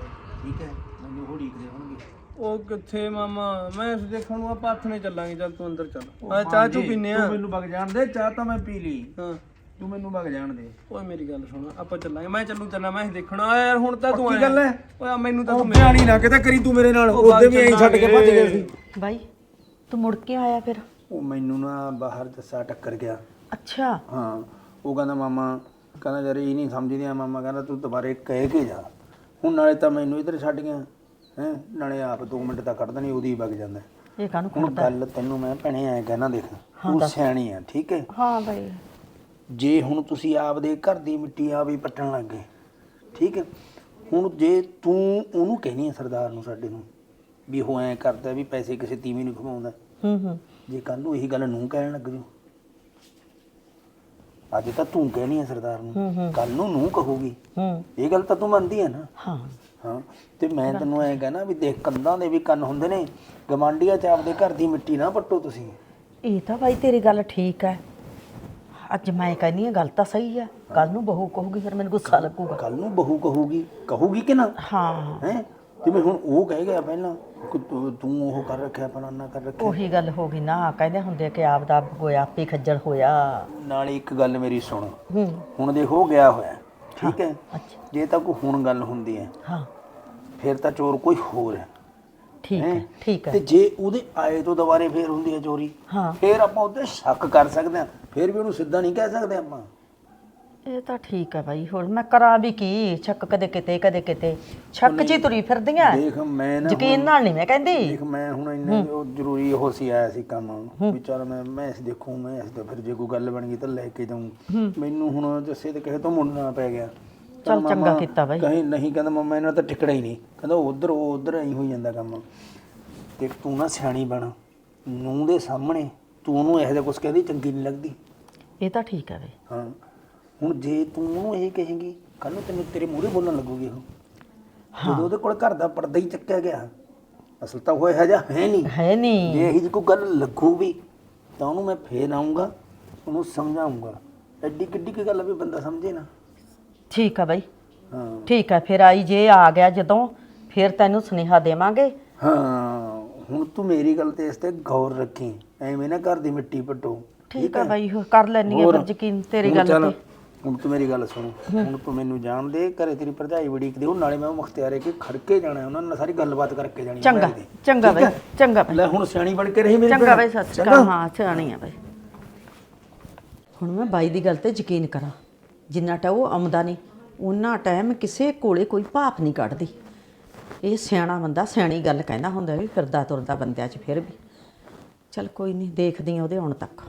ਠੀਕ ਹੈ? ਮੈਨੂੰ ਹੋੜੀ ਕਦੇ ਹੋਣਗੇ। ਉਹ ਕਿੱਥੇ ਮਾਮਾ? ਮੈਂ ਇਸ ਦੇਖਣ ਨੂੰ ਆਪਾਂ ਹੱਥ ਨੇ ਚੱਲਾਂਗੇ। ਚੱਲ ਤੂੰ ਅੰਦਰ ਚੱਲ। ਆ ਚਾਹ ਚੂ ਪੀਨੇ ਆ। ਤੂੰ ਮੈਨੂੰ ਵਗ ਜਾਣ ਦੇ ਚਾਹ ਤਾਂ ਮੈਂ ਪੀ ਲਈ। ਹਾਂ। ਤੂੰ ਮੈਨੂੰ ਵਗ ਜਾਣ ਦੇ। ਓਏ ਮੇਰੀ ਗੱਲ ਸੁਣ ਆਪਾਂ ਚੱਲਾਂਗੇ। ਮੈਂ ਚੱਲੂ ਚੱਲਾਂ ਮੈਂ ਦੇਖਣਾ। ਆ ਯਾਰ ਹੁਣ ਤਾਂ ਤੂੰ ਆਇਆ। ਗੱਲ ਹੈ? ਓਏ ਮੈਨੂੰ ਤਾਂ ਤੂੰ ਬਿਆਨੀ ਨਾ ਕਿਤੇ ਕਰੀ ਤੂੰ ਮੇਰੇ ਨਾਲ। ਉਹਦੇ ਵੀ ਐਂ ਛੱਡ ਕੇ ਭੱਜ ਗਏ ਸੀ। ਬਾਈ ਤੂੰ ਮੁੜ ਕੇ ਆਇਆ ਫਿਰ? ਉਹ ਮੈਨੂੰ ਨਾ ਬਾਹਰ ਜੱਸਾ ਟੱਕਰ ਗਿਆ। ਅੱਛਾ। ਹਾਂ। ਉਹ ਕਹਿੰਦਾ ਮਾਮਾ ਕਹਿੰਦਾ ਯਾਰ ਇਹ ਨਹੀਂ ਸਮਝਦੀਆਂ ਮਾਮਾ। ਕਹਿੰਦਾ ਤੂੰ ਦੁਬਾਰੇ ਕਹਿ ਕੇ ਜਾ। ਹੁਣ ਨਾਲੇ ਤਾਂ ਮੈਨੂੰ ਇੱਧਰ ਛੱਡ ਗਿਆ। ਹੈ? ਨਾਲੇ ਆਪ 2 ਮਿੰਟ ਤਾਂ ਕੱਢਦਾ ਨਹੀਂ ਉਹਦੀ ਵਗ ਜਾਂਦਾ। ਇਹ ਕਾਹਨੂੰ ਹੁਣ ਗੱਲ ਤੈਨੂੰ ਮੈਂ ਭੈਣੇ ਐ ਕਹਿਣਾ ਦੇਖ ਤੂੰ ਸਿਆਣੀ ਆ ਠੀਕ ਹੈ ਹਾਂ ਬਾਈ। ਜੇ ਹੁਣ ਤੁਸੀਂ ਆਪਦੇ ਘਰ ਦੀ ਮਿੱਟੀ ਆ ਵੀ ਪੱਟਣ ਲੱਗ ਗਏ ਠੀਕ ਹੈ ਹੁਣ ਜੇ ਤੂੰ ਉਹਨੂੰ ਕਹਿਣੀ ਹੈ ਸਰਦਾਰ ਨੂੰ ਸਾਡੇ ਨੂੰ ਵੀ ਉਹ ਐ ਕਰਦਾ ਵੀ ਪੈਸੇ ਕਿਸੇ ਤੀਵੀਂ ਨੂੰ ਖਵਾਉਂਦਾ। ਹੂੰ ਹੂੰ। ਜੇ ਕੱਲ ਨੂੰ ਇਹੀ ਗੱਲ ਨੂੰ ਕਹਿਣ ਲੱਗ ਜੂ। ਅੱਜ ਤਾਂ ਤੂੰ ਕਹਿਣੀ ਹੈ ਸਰਦਾਰ ਨੂੰ ਕੱਲ ਨੂੰ ਨੂੰ ਕਹੂਗੀ। ਹੂੰ। ਇਹ ਗੱਲ ਤਾਂ ਤੂੰ ਮੰਨਦੀ ਹੈ ਨਾ। ਹਾਂ। ਹਾਂ। ਤੇ ਮੈਂ ਤੈਨੂੰ ਐ ਕਹਿਣਾ ਵੀ ਦੇਖ ਕੰਧਾਂ ਦੇ ਵੀ ਕੰਨ ਹੁੰਦੇ ਨੇ। ਗਮਾਂਡੀਆਂ ਚ ਆਪਦੇ ਘਰ ਦੀ ਮਿੱਟੀ ਨਾ ਪੱਟੋ ਤੁਸੀਂ। ਇਹ ਤਾਂ ਬਾਈ ਤੇਰੀ ਗੱਲ ਠੀਕ ਹੈ ਅੱਜ ਮੈਂ ਕਹਿੰਦੀ ਹਾਂ ਗੱਲ ਤਾਂ ਸਹੀ ਹੈ ਕੱਲ ਨੂੰ ਬਹੂ ਕਹੂਗੀ ਫਿਰ ਮੈਨੂੰ ਗੁੱਸਾ ਲੱਗੂਗਾ। ਕੱਲ ਨੂੰ ਬਹੂ ਕਹੂਗੀ ਕਹੂਗੀ ਕਿ ਨਾ? ਹਾਂ। ਹੈ? ਜਿਵੇਂ ਹੁਣ ਉਹ ਕਹਿ ਗਿਆ ਪਹਿਲਾਂ ਕਿ ਤੂੰ ਤੂੰ ਉਹ ਕਰ ਰੱਖਿਆ ਫਲਾਨਾ ਕਰ ਰੱਖਿਆ। ਉਹੀ ਗੱਲ ਹੋ ਗਈ ਨਾ ਕਹਿੰਦੇ ਹੁੰਦੇ ਕਿ ਆਪ ਦਾ ਹੋਇਆ ਆਪੇ ਖੱਜਲ ਹੋਇਆ। ਨਾਲੇ ਇੱਕ ਗੱਲ ਮੇਰੀ ਸੁਣ। ਹੂੰ। ਹੁਣ ਦੇਖੋ ਗਿਆ ਹੋਇਆ। ਠੀਕ ਹੈ। ਅੱਛਾ। ਜੇ ਤਾਂ ਕੋਈ ਹੁਣ ਗੱਲ ਹੁੰਦੀ ਹੈ ਹਾਂ। ਫਿਰ ਤਾਂ ਚੋਰ ਕੋਈ ਹੋਰ ਹੈ। ਠੀਕ ਹੈ? ਹੈਂ? ਠੀਕ ਤੇ ਹੈ ਜੇ ਉਹਦੇ ਆਏ ਤੋਂ ਦੁਬਾਰੇ ਫੇਰ ਹੁੰਦੀ ਹੈ ਚੋਰੀ ਹਾਂ। ਫੇਰ ਆਪਾਂ ਉਹਤੇ ਸ਼ੱਕ ਕਰ ਸਕਦੇ ਹਾਂ। ਫੇਰ ਵੀ ਉਹਨੂੰ ਸਿੱਧਾ ਨਹੀਂ ਕਹਿ ਸਕਦੇ ਆਪਾਂ। ਇਹ ਤਾਂ ਠੀਕ ਹੈ ਬਾਈ ਹੁਣ ਮੈਂ ਕਰਾਂ ਵੀ ਕੀ? ਸ਼ੱਕ ਕਦੇ ਕਿਤੇ ਕਦੇ ਕਿਤੇ। 'ਚ ਹੀ ਤੁਰੀ ਫਿਰਦੀਆਂ। ਦੇਖ ਮੈਂ ਨਾ ਯਕੀਨ ਨਾਲ ਨਹੀਂ ਮੈਂ ਕਹਿੰਦੀ। ਦੇਖ ਮੈਂ ਹੁਣ ਇੰਨੇ ਉਹ ਜ਼ਰੂਰੀ ਉਹ ਸੀ ਆਇਆ ਸੀ ਕੰਮ। ਵੀ ਚੱਲ ਮੈਂ ਮੈਂ ਇਸ ਦੇਖੂ ਮੈਂ ਇਸ ਤੋਂ ਫਿਰ ਜੇ ਕੋਈ ਗੱਲ ਬਣ ਗਈ ਤਾਂ ਲੈ ਕੇ ਜਾਊਂ। ਮੈਨੂੰ ਹੁਣ ਜੱਸੇ ਤੇ ਕਿਸੇ ਤੋਂ ਮੁੰਡਣਾ ਪੈ ਗਿਆ। ਚੱਲ ਚੰਗਾ ਮਾਮਾ, ਕੀਤਾ ਬਾਈ। ਕਹੀਂ ਨਹੀਂ ਕਹਿੰਦਾ ਮੰਮਾ ਇਹਨਾਂ ਦਾ ਟਿਕੜਾ ਹੀ ਨਹੀਂ। ਕਹਿੰਦਾ ਉਧਰ ਉਹ ਉਧਰ ਐਂ ਹੋਈ ਜਾਂਦਾ ਕੰਮ। ਦੇਖ ਤੂੰ ਨਾ ਸਿਆਣੀ ਬਣ। ਨੂੰ ਦੇ ਸਾਹਮਣੇ ਤੂੰ ਉਹਨੂੰ ਇਹੋ ਜਿਹਾ ਕੁਝ ਕਹਿੰਦੀ ਚੰਗੀ ਨਹੀਂ ਲੱਗਦੀ। ਇਹ ਤਾਂ ਠੀਕ ਹੈ ਵੇ ਹਾਂ। ਹੁਣ ਜੇ ਤੂੰ ਉਹਨੂੰ ਇਹ ਕਹੇਂਗੀ ਕੱਲ ਨੂੰ ਤੈਨੂੰ ਤੇਰੇ ਮੂਹਰੇ ਬੋਲਣ ਲੱਗੂਗੀ ਉਹ। ਜਦੋਂ ਉਹਦੇ ਕੋਲ ਘਰ ਦਾ ਪਰਦਾ ਹੀ ਚੱਕਿਆ ਗਿਆ ਅਸਲ ਤਾਂ ਉਹ ਇਹੋ ਜਿਹਾ ਹੈ ਨਹੀਂ। ਹੈ ਨਹੀਂ। ਜੇ ਇਹੀ ਜਿਹੀ ਕੋਈ ਗੱਲ ਲੱਗੂ ਵੀ ਤਾਂ ਉਹਨੂੰ ਮੈਂ ਫੇਰ ਆਉਂਗਾ ਉਹਨੂੰ ਸਮਝਾਉਂਗਾ ਐਡੀ ਕਿੱਡੀ ਕੀ ਗੱਲ ਆ ਵੀ ਬੰਦਾ ਸਮਝੇ ਨਾ। ਠੀਕ ਆ ਬਈ। ਹਾਂ। ਠੀਕ ਹੈ ਫਿਰ ਆਈ ਜੇ ਆ ਗਿਆ ਜਦੋਂ ਫਿਰ ਤੈਨੂੰ ਸੁਨੇਹਾ ਦੇਵਾਂਗੇ। ਹਾਂ ਹੁਣ ਤੂੰ ਮੇਰੀ ਗੱਲ ਤੇ ਇਸ ਤੇ ਗੌਰ ਰੱਖੀ। ਐਵੇਂ ਨਾ ਘਰ ਦੀ ਮਿੱਟੀ ਪਟੋ। ਠੀਕ ਆ ਬਈ ਕਰ ਲੈਣੀ ਆ ਹੋਰ? ਫਿਰ ਯਕੀਨ ਤੇਰੀ ਹੁਣ ਗੱਲ ਚੱਲ, ਤੇ। ਹੁਣ ਤੂੰ ਮੇਰੀ ਗੱਲ ਸੁਣ ਹੁਣ ਤੂੰ ਮੈਨੂੰ ਜਾਣ ਦੇ ਘਰੇ ਤੇਰੀ ਭਰਜਾਈ ਬੜੀ ਕਿਤੇ ਉਹ ਨਾਲੇ ਮੈਂ ਉਹ ਮੁਖਤਿਆਰੇ ਕੇ ਖੜਕੇ ਜਾਣਾ ਉਹਨਾਂ ਨਾਲ ਸਾਰੀ ਗੱਲਬਾਤ ਕਰਕੇ ਜਾਣੀ ਚੰਗਾ ਦੀ। ਚੰਗਾ ਠੀਕ ਬਈ ਹੈ? ਚੰਗਾ ਬਈ ਲੈ ਹੁਣ ਸਿਆਣੀ ਬਣ ਕੇ ਰਹੀ ਮੇਰੀ ਚੰਗਾ ਭੈਣ। ਬਈ ਸਤਿ ਸ਼੍ਰੀ ਚੰਗਾ? ਅਕਾਲ ਹਾਂ ਸਿਆਣੀ ਆ ਬਈ ਹੁਣ ਮੈਂ ਬਾਈ ਦੀ ਗੱਲ ਤੇ ਯਕੀਨ ਕਰਾਂ ਜਿੰਨਾ ਟਾ ਉਹ ਆਉਂਦਾ ਨਹੀਂ ਉਹਨਾਂ ਟਾਈਮ ਕਿਸੇ ਕੋਲੇ ਕੋਈ ਭਾਪ ਨਹੀਂ ਕੱਢਦੀ ਇਹ ਸਿਆਣਾ ਬੰਦਾ ਸਿਆਣੀ ਗੱਲ ਕਹਿੰਦਾ ਹੁੰਦਾ ਵੀ ਫਿਰਦਾ ਤੁਰਦਾ ਬੰਦਿਆਂ 'ਚ ਫਿਰ ਵੀ ਚਲ ਕੋਈ ਨਹੀਂ ਦੇਖਦੀ ਆ ਉਹਦੇ ਆਉਣ ਤੱਕ